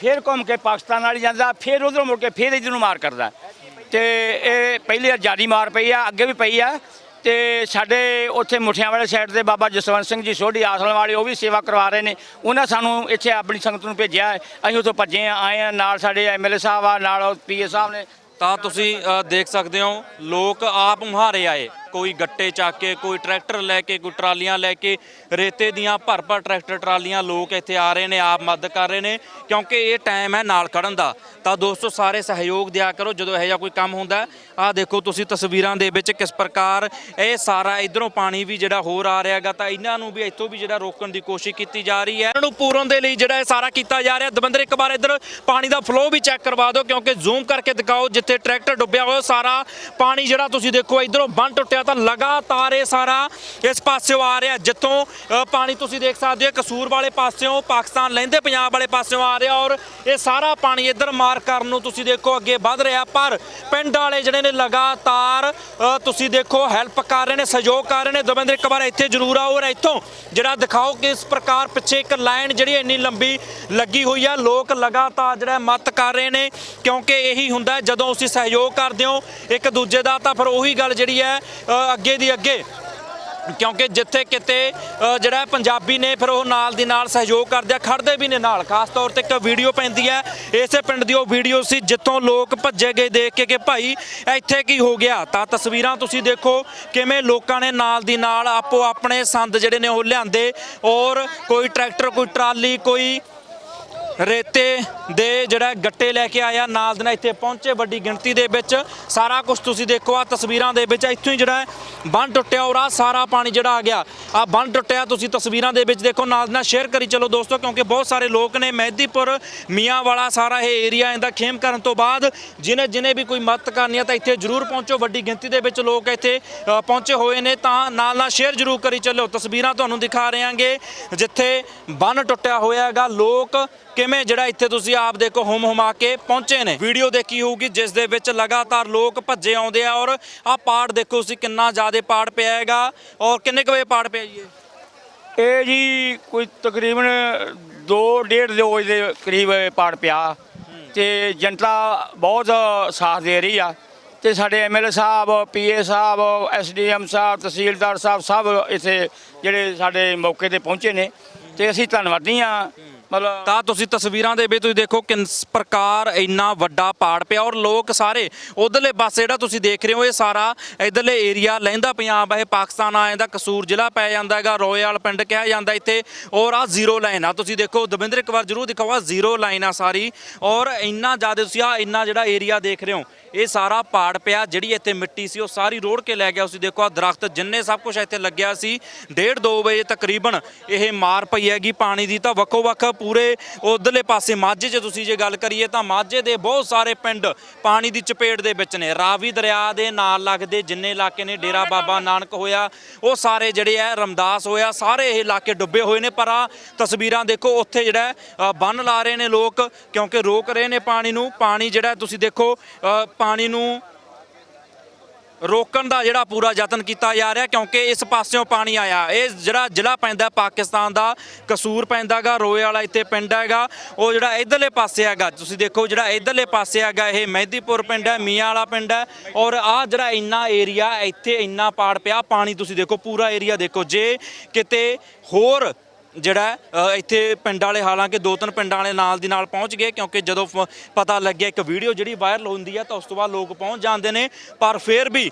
ਫਿਰ ਘੁੰਮ ਕੇ ਪਾਕਿਸਤਾਨ ਵਾਲੀ ਜਾਂਦਾ, ਫਿਰ ਉਧਰੋਂ ਮੁੜ ਕੇ ਫਿਰ ਇਧਰ ਨੂੰ ਮਾਰ ਕਰਦਾ ਹੈ। ਤੇ ਇਹ ਪਹਿਲੀ ਵਾਰ ਜਿਆਦੀ ਮਾਰ ਪਈ ਆ, ਅੱਗੇ ਵੀ ਪਈ ਆ। ਤੇ ਸਾਡੇ ਉੱਥੇ ਮੁਠਿਆਂ ਵਾਲੇ ਸਾਈਡ ਤੇ ਬਾਬਾ ਜਸਵੰਤ ਸਿੰਘ ਜੀ ਸੋਢੀ ਆਸਲ ਵਾਲੇ, ਉਹ ਵੀ ਸੇਵਾ ਕਰਵਾ ਰਹੇ ਨੇ। ਉਹਨਾਂ ਸਾਨੂੰ ਇੱਥੇ ਆਪਣੀ ਸੰਗਤ ਨੂੰ ਭੇਜਿਆ ਅਸੀਂ ਉੱਥੋਂ ਭੱਜੇ ਆ ਆਏ ਆ ਨਾਲ ਸਾਡੇ ਐਮਐਲਏ ਸਾਹਿਬ ਆ, ਨਾਲ ਪੀਏ ਸਾਹਿਬ ਨੇ। ਤਾਂ ਤੁਸੀਂ ਦੇਖ ਸਕਦੇ ਹੋ, ਲੋਕ ਆਪ ਮੁਹਾਰੇ ਆਏ। ਕੋਈ ਗੱਟੇ ਚੱਕ ਕੇ, ਕੋਈ ਟਰੈਕਟਰ ਲੈ ਕੇ, ਕੋਈ ਟਰਾਲੀਆਂ ਲੈ ਕੇ, ਰੇਤੇ ਦੀਆਂ ਭਰ ਭਰ ਟਰੈਕਟਰ ਟਰਾਲੀਆਂ ਲੋਕ ਇੱਥੇ ਆ ਰਹੇ ਨੇ, ਆਪ ਮਦਦ ਕਰ ਰਹੇ ਨੇ, ਕਿਉਂਕਿ ਇਹ ਟਾਈਮ ਹੈ ਨਾਲ ਖੜਨ ਦਾ। ਤਾਂ ਦੋਸਤੋ, ਸਾਰੇ ਸਹਿਯੋਗ ਦਿਆ ਕਰੋ, ਜਦੋਂ ਇਹੋ ਜਿਹਾ ਕੋਈ ਕੰਮ ਹੁੰਦਾ, ਆਹ ਦੇਖੋ ਤੁਸੀਂ ਤਸਵੀਰਾਂ ਦੇ ਵਿੱਚ ਕਿਸ ਪ੍ਰਕਾਰ ਇਹ ਸਾਰਾ ਇਧਰੋਂ ਪਾਣੀ ਵੀ ਜਿਹੜਾ ਹੋਰ ਆ ਰਿਹਾ ਹੈਗਾ, ਤਾਂ ਇਹਨਾਂ ਨੂੰ ਵੀ ਇੱਥੋਂ ਵੀ ਜਿਹੜਾ ਰੋਕਣ ਦੀ ਕੋਸ਼ਿਸ਼ ਕੀਤੀ ਜਾ ਰਹੀ ਹੈ। ਇਹਨਾਂ ਨੂੰ ਪੂਰਨ ਦੇ ਲਈ ਜਿਹੜਾ ਇਹ ਸਾਰਾ ਕੀਤਾ ਜਾ ਰਿਹਾ, ਦਵਿੰਦਰ ਇੱਕ ਵਾਰ ਇਧਰ ਪਾਣੀ ਦਾ ਫਲੋ ਵੀ ਚੈੱਕ ਕਰਵਾ ਦਿਓ, ਕਿਉਂਕਿ ਜ਼ੂਮ ਕਰਕੇ ਦਿਖਾਓ, ਜਿੱਥੇ ਟਰੈਕਟਰ ਡੁੱਬਿਆ ਹੋਇਆ, ਸਾਰਾ ਪਾਣੀ ਜਿਹੜਾ ਤੁਸੀਂ ਦੇਖੋ ਇਧਰੋਂ ਬੰਨ ਟੁੱਟਿਆ ਤਾਂ ਲਗਾਤਾਰ ਇਹ ਸਾਰਾ ਇਸ ਪਾਸਿਓਂ ਆ ਰਿਹਾ। ਜਿੱਥੋਂ ਪਾਣੀ ਤੁਸੀਂ ਦੇਖ ਸਕਦੇ ਹੋ, ਕਸੂਰ ਵਾਲੇ ਪਾਸਿਓਂ, ਪਾਕਿਸਤਾਨ ਲੈਂਦੇ ਪੰਜਾਬ ਵਾਲੇ ਪਾਸਿਓਂ ਆ ਰਿਹਾ ਔਰ ਇਹ ਸਾਰਾ ਪਾਣੀ ਇੱਧਰ ਮਾਰ ਕਰਨ ਨੂੰ ਤੁਸੀਂ ਦੇਖੋ ਅੱਗੇ ਵੱਧ ਰਿਹਾ। ਪਰ ਪਿੰਡ ਵਾਲੇ ਜਿਹੜੇ ਨੇ ਲਗਾਤਾਰ ਤੁਸੀਂ ਦੇਖੋ ਹੈਲਪ ਕਰ ਰਹੇ ਨੇ, ਸਹਿਯੋਗ ਕਰ ਰਹੇ ਨੇ। ਦਵਿੰਦਰ, ਇੱਕ ਵਾਰ ਇੱਥੇ ਜ਼ਰੂਰ ਆਓ ਔਰ ਇੱਥੋਂ ਜਿਹੜਾ ਦਿਖਾਓ ਕਿ ਇਸ ਪ੍ਰਕਾਰ ਪਿੱਛੇ ਇੱਕ ਲਾਈਨ ਜਿਹੜੀ ਇੰਨੀ ਲੰਬੀ ਲੱਗੀ ਹੋਈ ਆ। ਲੋਕ ਲਗਾਤਾਰ ਜਿਹੜਾ ਮਤ ਕਰ ਰਹੇ ਨੇ, ਕਿਉਂਕਿ ਇਹੀ ਹੁੰਦਾ ਜਦੋਂ ਤੁਸੀਂ ਸਹਿਯੋਗ ਕਰਦੇ ਹੋ, ਇੱਕ ਦੂਜੇ ਦਾ ਤਾਂ ਫਿਰ ਉਹੀ ਗੱਲ ਜਿਹੜੀ ਹੈ ਅੱਗੇ ਦੀ ਅੱਗੇ। ਕਿਉਂਕਿ ਜਿੱਥੇ ਕਿਤੇ ਜਿਹੜਾ ਪੰਜਾਬੀ ਨੇ ਫਿਰ ਉਹ ਨਾਲ ਦੀ ਨਾਲ ਸਹਿਯੋਗ ਕਰਦੇ ਆ, ਖੜਦੇ ਵੀ ਨੇ ਨਾਲ। ਖਾਸ ਤੌਰ ਤੇ ਇੱਕ ਵੀਡੀਓ ਪੈਂਦੀ ਹੈ ਇਸੇ ਪਿੰਡ ਦੀ ਉਹ ਵੀਡੀਓ ਸੀ, ਜਿੱਥੋਂ ਲੋਕ ਭੱਜੇ ਗਏ ਦੇਖ ਕੇ ਕਿ ਭਾਈ, ਇੱਥੇ ਕੀ ਹੋ ਗਿਆ? ਤਾਂ ਤਸਵੀਰਾਂ ਤੁਸੀਂ ਦੇਖੋ ਕਿਵੇਂ ਲੋਕਾਂ ਨੇ ਨਾਲ ਦੀ ਨਾਲ ਆਪੋ ਆਪਣੇ ਸੰਦ ਜਿਹੜੇ ਨੇ ਉਹ ਲਿਆਂਦੇ, ਔਰ ਕੋਈ ਟਰੈਕਟਰ, ਕੋਈ ਟਰਾਲੀ, ਕੋਈ ਰੇਤੇ ਦੇ ਜਿਹੜਾ ਗੱਟੇ ਲੈ ਕੇ ਆਇਆ, ਨਾਲ ਦੇ ਨਾਲ ਇੱਥੇ ਪਹੁੰਚੇ ਵੱਡੀ ਗਿਣਤੀ ਦੇ ਵਿੱਚ। ਸਾਰਾ ਕੁਝ ਤੁਸੀਂ ਦੇਖੋ ਆ ਤਸਵੀਰਾਂ ਦੇ ਵਿੱਚ ਇੱਥੋਂ ਹੀ ਜਿਹੜਾ ਹੈ, ਬੰਨ ਟੁੱਟਿਆ ਔਰ ਆ ਸਾਰਾ ਪਾਣੀ ਜਿਹੜਾ ਆ ਗਿਆ। ਆ ਬੰਨ ਟੁੱਟਿਆ, ਤੁਸੀਂ ਤਸਵੀਰਾਂ ਦੇ ਵਿੱਚ ਦੇਖੋ, ਨਾਲ ਦੇ ਨਾਲ ਸ਼ੇਅਰ ਕਰੀ ਚਲੋ ਦੋਸਤੋ, ਕਿਉਂਕਿ ਬਹੁਤ ਸਾਰੇ ਲੋਕ ਨੇ ਮਹਿਦੀਪੁਰ, ਮੀਆਂਵਾਲਾ, ਸਾਰਾ ਇਹ ਏਰੀਆ ਇਹਦਾ ਖੇਮ ਕਰਨ ਤੋਂ ਬਾਅਦ, ਜਿਨੇ ਜਿਨੇ ਵੀ ਕੋਈ ਮਦਦ ਕਰਨੀ ਆ ਤਾਂ ਇੱਥੇ ਜਰੂਰ ਪਹੁੰਚੋ। ਵੱਡੀ ਗਿਣਤੀ ਦੇ ਵਿੱਚ ਲੋਕ ਇੱਥੇ ਪਹੁੰਚੇ ਹੋਏ ਨੇ ਤਾਂ ਨਾਲ ਨਾਲ ਸ਼ੇਅਰ ਜਰੂਰ ਕਰੀ ਚੱਲੋ। ਤਸਵੀਰਾਂ ਤੁਹਾਨੂੰ ਦਿਖਾ ਰਹੇ ਹਾਂਗੇ ਜਿੱਥੇ ਬੰਨ ਟੁੱਟਿਆ ਹੋਇਆ ਹੈਗਾ, ਲੋਕ ਕਿ ਕਿਵੇਂ ਜਿਹੜਾ ਇੱਥੇ ਤੁਸੀਂ ਆਪ ਦੇਖੋ ਹੁਮ ਹੁਮਾ ਕੇ ਪਹੁੰਚੇ ਨੇ? ਵੀਡੀਓ ਦੇਖੀ ਹੋਊਗੀ ਜਿਸ ਦੇ ਵਿੱਚ ਲਗਾਤਾਰ ਲੋਕ ਭੱਜੇ ਆਉਂਦੇ ਆ ਔਰ ਆਹ ਪਾੜ ਦੇਖੋ ਤੁਸੀਂ ਕਿੰਨਾ ਜ਼ਿਆਦਾ ਪਾੜ ਪਿਆ ਹੈਗਾ ਔਰ ਕਿੰਨੇ ਕੁ ਵਜੇ ਪਾੜ ਪਿਆ ਜੀ ਇਹ? ਇਹ ਜੀ ਕੋਈ ਤਕਰੀਬਨ 2 ਡੇਢ ਦੇ ਵਜੇ ਦੇ ਕਰੀਬ ਇਹ ਪਾੜ ਪਿਆ। ਤੇ ਜਨਤਾ ਬਹੁਤ ਸਾਥ ਦੇ ਰਹੀ ਆ। ਤੇ ਸਾਡੇ ਐਮਐਲਏ ਸਾਹਿਬ ਪੀਏ ਸਾਹਿਬ ਐਸਡੀਐਮ ਸਾਹਿਬ, ਤਹਿਸੀਲਦਾਰ ਸਾਹਿਬ ਸਭ ਇੱਥੇ ਜਿਹੜੇ ਸਾਡੇ ਮੌਕੇ ਤੇ ਪਹੁੰਚੇ ਨੇ। ਤੇ ਅਸੀਂ ਧੰਨਵਾਦੀ ਆ ਮਤਲਬ ਤਾਂ ਤੁਸੀਂ ਤਸਵੀਰਾਂ ਦੇ ਵਿੱਚ ਤੁਸੀਂ ਦੇਖੋ ਕਿਸ ਪ੍ਰਕਾਰ ਇੰਨਾ ਵੱਡਾ ਪਾੜ ਪਿਆ ਔਰ ਲੋਕ ਸਾਰੇ ਉਧਰਲੇ ਪਾਸੇ ਜਿਹੜਾ ਤੁਸੀਂ ਦੇਖ ਰਹੇ ਹੋ ਇਹ ਸਾਰਾ ਇਧਰਲੇ ਏਰੀਆ ਲਹਿੰਦਾ ਪੰਜਾਬ ਹੈ ਪਾਕਿਸਤਾਨ ਆ ਜਾਂਦਾ ਕਸੂਰ ਜ਼ਿਲ੍ਹਾ ਪੈ ਜਾਂਦਾ ਹੈਗਾ ਰੋਇਲ ਪਿੰਡ ਕਿਹਾ ਜਾਂਦਾ ਇੱਥੇ ਔਰ ਆ ਜ਼ੀਰੋ ਲਾਈਨ ਆ। ਤੁਸੀਂ ਦੇਖੋ, ਦਵਿੰਦਰ ਇੱਕ ਵਾਰ ਜਰੂਰ ਦਿਖਾਓ ਆ ਜ਼ੀਰੋ ਲਾਈਨ ਆ ਸਾਰੀ ਔਰ ਇੰਨਾ ਜ਼ਿਆਦਾ ਤੁਸੀਂ ਆ ਇੰਨਾ ਜਿਹੜਾ ਏਰੀਆ ਦੇਖ ਰਹੇ ਹੋ, ਇਹ ਸਾਰਾ ਪਾੜ ਪਿਆ, ਜਿਹੜੀ ਇੱਥੇ ਮਿੱਟੀ ਸੀ ਉਹ ਸਾਰੀ ਰੋੜ ਕੇ ਲੈ ਗਿਆ। ਤੁਸੀਂ ਦੇਖੋ ਆ ਦਰਖਤ ਜਿੰਨੇ ਸਭ ਕੁਝ ਇੱਥੇ ਲੱਗਿਆ ਸੀ 1:30 2 ਵਜੇ ਤਕਰੀਬਨ ਇਹ ਮਾਰ ਪਈ ਹੈਗੀ ਪਾਣੀ ਦੀ, ਤਾਂ ਵੱਖੋ ਵੱਖ ਪੂਰੇ ਉਧਰਲੇ ਪਾਸੇ ਮਾਝੇ 'ਚ ਤੁਸੀਂ ਜੇ ਗੱਲ ਕਰੀਏ ਤਾਂ ਮਾਝੇ ਦੇ ਬਹੁਤ ਸਾਰੇ ਪਿੰਡ ਪਾਣੀ ਦੀ ਚਪੇਟ ਦੇ ਵਿੱਚ ਨੇ। ਰਾਵੀ ਦਰਿਆ ਦੇ ਨਾਲ ਲੱਗਦੇ ਜਿੰਨੇ ਇਲਾਕੇ ਨੇ ਡੇਰਾ ਬਾਬਾ ਨਾਨਕ ਹੋਇਆ ਉਹ ਸਾਰੇ ਜਿਹੜੇ ਆ ਰਮਦਾਸ ਹੋਇਆ ਸਾਰੇ ਇਹ ਇਲਾਕੇ ਡੁੱਬੇ ਹੋਏ ਨੇ। ਪਰ ਆ ਤਸਵੀਰਾਂ ਦੇਖੋ ਉੱਥੇ ਜਿਹੜਾ ਅ, ਬੰਨ ਲਾ ਰਹੇ ਨੇ ਲੋਕ ਕਿਉਂਕਿ ਰੋਕ ਰਹੇ ਨੇ ਪਾਣੀ ਨੂੰ। ਪਾਣੀ ਜਿਹੜਾ ਤੁਸੀਂ ਦੇਖੋ ਪਾਣੀ ਨੂੰ ਰੋਕਣ ਦਾ ਜਿਹੜਾ ਪੂਰਾ ਯਤਨ ਕੀਤਾ ਜਾ ਰਿਹਾ, ਕਿਉਂਕਿ ਇਸ ਪਾਸਿਓਂ ਪਾਣੀ ਆਇਆ। ਇਹ ਜਿਹੜਾ ਜ਼ਿਲ੍ਹਾ ਪੈਂਦਾ ਪਾਕਿਸਤਾਨ ਦਾ, ਕਸੂਰ ਪੈਂਦਾਗਾ, ਰੋਏ ਵਾਲਾ ਇੱਥੇ ਪਿੰਡ ਹੈਗਾ। ਉਹ ਜਿਹੜਾ ਇਧਰਲੇ ਪਾਸੇ ਹੈਗਾ, ਤੁਸੀਂ ਦੇਖੋ ਜਿਹੜਾ ਇਧਰਲੇ ਪਾਸੇ ਹੈਗਾ, ਇਹ ਮਹਿਦੀਪੁਰ ਪਿੰਡ ਹੈ, ਮੀਆਂ ਵਾਲਾ ਪਿੰਡ ਹੈ। ਔਰ ਆਹ ਜਿਹੜਾ ਇੰਨਾ ਏਰੀਆ ਇੱਥੇ ਇੰਨਾ ਪਾੜ ਪਿਆ, ਪਾਣੀ ਤੁਸੀਂ ਦੇਖੋ, ਪੂਰਾ ਏਰੀਆ ਦੇਖੋ। ਜੇ ਕਿਤੇ ਹੋਰ ਜਿਹੜਾ ਇੱਥੇ ਪਿੰਡ ਵਾਲੇ ਹਾਲਾਂਕਿ ਦੋ ਤਿੰਨ ਪਿੰਡਾਂ ਵਾਲੇ ਨਾਲ ਦੀ ਨਾਲ ਪਹੁੰਚ ਗਏ, ਕਿਉਂਕਿ ਜਦੋਂ ਪਤਾ ਲੱਗਿਆ ਇੱਕ ਵੀਡੀਓ ਜਿਹੜੀ ਵਾਇਰਲ ਹੁੰਦੀ ਆ ਤਾਂ ਉਸ ਤੋਂ ਬਾਅਦ ਲੋਕ ਪਹੁੰਚ ਜਾਂਦੇ ਨੇ, ਪਰ ਫਿਰ ਵੀ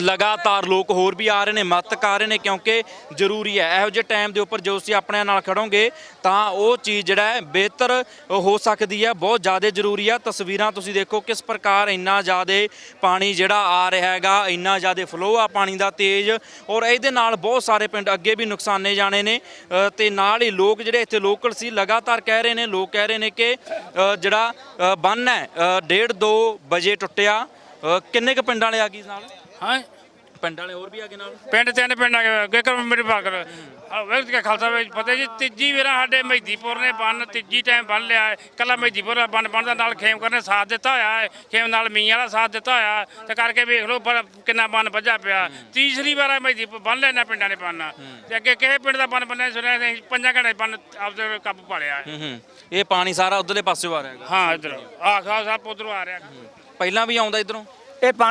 ਲਗਾਤਾਰ ਲੋਕ ਹੋਰ ਵੀ ਆ ਰਹੇ ਨੇ ਮਤ ਕਰ ਰਹੇ ਨੇ ਕਿਉਂਕਿ ਜ਼ਰੂਰੀ ਹੈ। ਇਹੋ ਜਿਹੇ ਟਾਈਮ ਦੇ ਉੱਪਰ ਜੋ ਤੁਸੀਂ ਆਪਣੇ ਨਾਲ ਖੜੋਗੇ ਤਾਂ ਉਹ ਚੀਜ਼ ਜਿਹੜਾ ਹੈ ਬਿਹਤਰ ਹੋ ਸਕਦੀ ਹੈ ਬਹੁਤ ਜ਼ਿਆਦਾ ਜ਼ਰੂਰੀ ਹੈ ਤਸਵੀਰਾਂ ਤੁਸੀਂ ਦੇਖੋ ਕਿਸ ਪ੍ਰਕਾਰ ਇੰਨਾ ਜ਼ਿਆਦਾ ਪਾਣੀ ਜਿਹੜਾ ਆ ਰਿਹਾ ਹੈਗਾ ਇੰਨਾ ਜ਼ਿਆਦਾ ਫਲੋ ਆ ਪਾਣੀ ਦਾ ਤੇਜ਼ ਔਰ ਇਹਦੇ ਨਾਲ ਬਹੁਤ ਸਾਰੇ ਪਿੰਡ ਅੱਗੇ ਵੀ ਨੁਕਸਾਨੇ ਜਾਣੇ ਨੇ। ਅ, ਤੇ ਨਾਲ ਹੀ ਲੋਕ ਜਿਹੜੇ ਇੱਥੇ ਲੋਕਲ ਸੀ ਲਗਾਤਾਰ ਕਹਿ ਰਹੇ ਨੇ ਲੋਕ ਕਹਿ ਰਹੇ ਨੇ ਕਿ ਜਿਹੜਾ ਅ, ਬੰਨ ਹੈ 1.5 2 ਵਜੇ ਟੁੱਟਿਆ। ਕਿੰਨੇ ਕੁ ਪਿੰਡਾਂ ਵਾਲੇ ਆ ਗਈ ਇਸ ਨਾਲ? ਹਾਂ? ਪਿੰਡ ਵਾਲੇ ਹੋਰ ਵੀ ਆ ਗਏ ਨਾਲ? ਪਿੰਡ ਤਿੰਨ ਪਿੰਡ ਆ ਗਏ ਅੱਗੇ ਕਰ ਮੇਰੇ ਬਾਗਰ ਵਕਤ ਕੇ ਖਾਲਸਾ ਵਿੱਚ ਫਤਿਹ ਜੀ ਤੀਜੀ ਵੇਰਾ ਸਾਡੇ ਮਹਿਦੀਪੁਰ ਨੇ ਬੰਨ ਤੀਜੀ ਟਾਈਮ ਬੰਨ ਲਿਆ ਹੈ। ਕੱਲਾ ਮਹਿਦੀਪੁਰ ਦਾ ਬੰਨ ਬੰਨ ਦਾ ਨਾਲ ਖੇਮ ਕਰਨੇ ਸਾਥ ਦਿੱਤਾ ਹੋਇਆ ਹੈ। ਖੇਮ ਨਾਲ ਮੀਂਹ ਵਾਲਾ ਸਾਥ ਦਿੱਤਾ ਹੋਇਆ ਤੇ ਕਰਕੇ ਵੇਖ ਲਓ ਪਰ ਕਿੰਨਾ ਬੰਨ ਵੱਜਾ ਪਿਆ। ਤੀਸਰੀ ਵਾਰ ਮਹਿਦੀਪੁਰ ਬੰਨ ਲੈਣਾ ਪਿੰਡਾਂ ਨੇ ਬੰਨ। ਤੇ ਅੱਗੇ ਕਿਸੇ ਪਿੰਡ ਦਾ ਬੰਨ ਬੰਨਿਆ ਸੁਣਿਆ ਨਹੀਂ ਪੰਜਾਂ ਘੰਟੇ ਬੰਨ ਆਪਦੇ ਕਾਬੂ ਪਾ ਲਿਆ ਹੈ। ਹੂੰ ਹੂੰ। ਇਹ ਪਾਣੀ ਸਾਰਾ ਉਧਰਲੇ ਪਾਸਿਓਂ ਆ ਰਿਹਾ ਹੈਗਾ। ਹਾਂ ਇਧਰ। ਆਹ ਖਾਸ ਆਪ ਉਧਰੋਂ ਆ ਰਿਹਾ ਪਹਿਲਾਂ ਵੀ ਆਉਂਦਾ ਇਧਰੋਂ? ਇਹ ਪਾਣੀ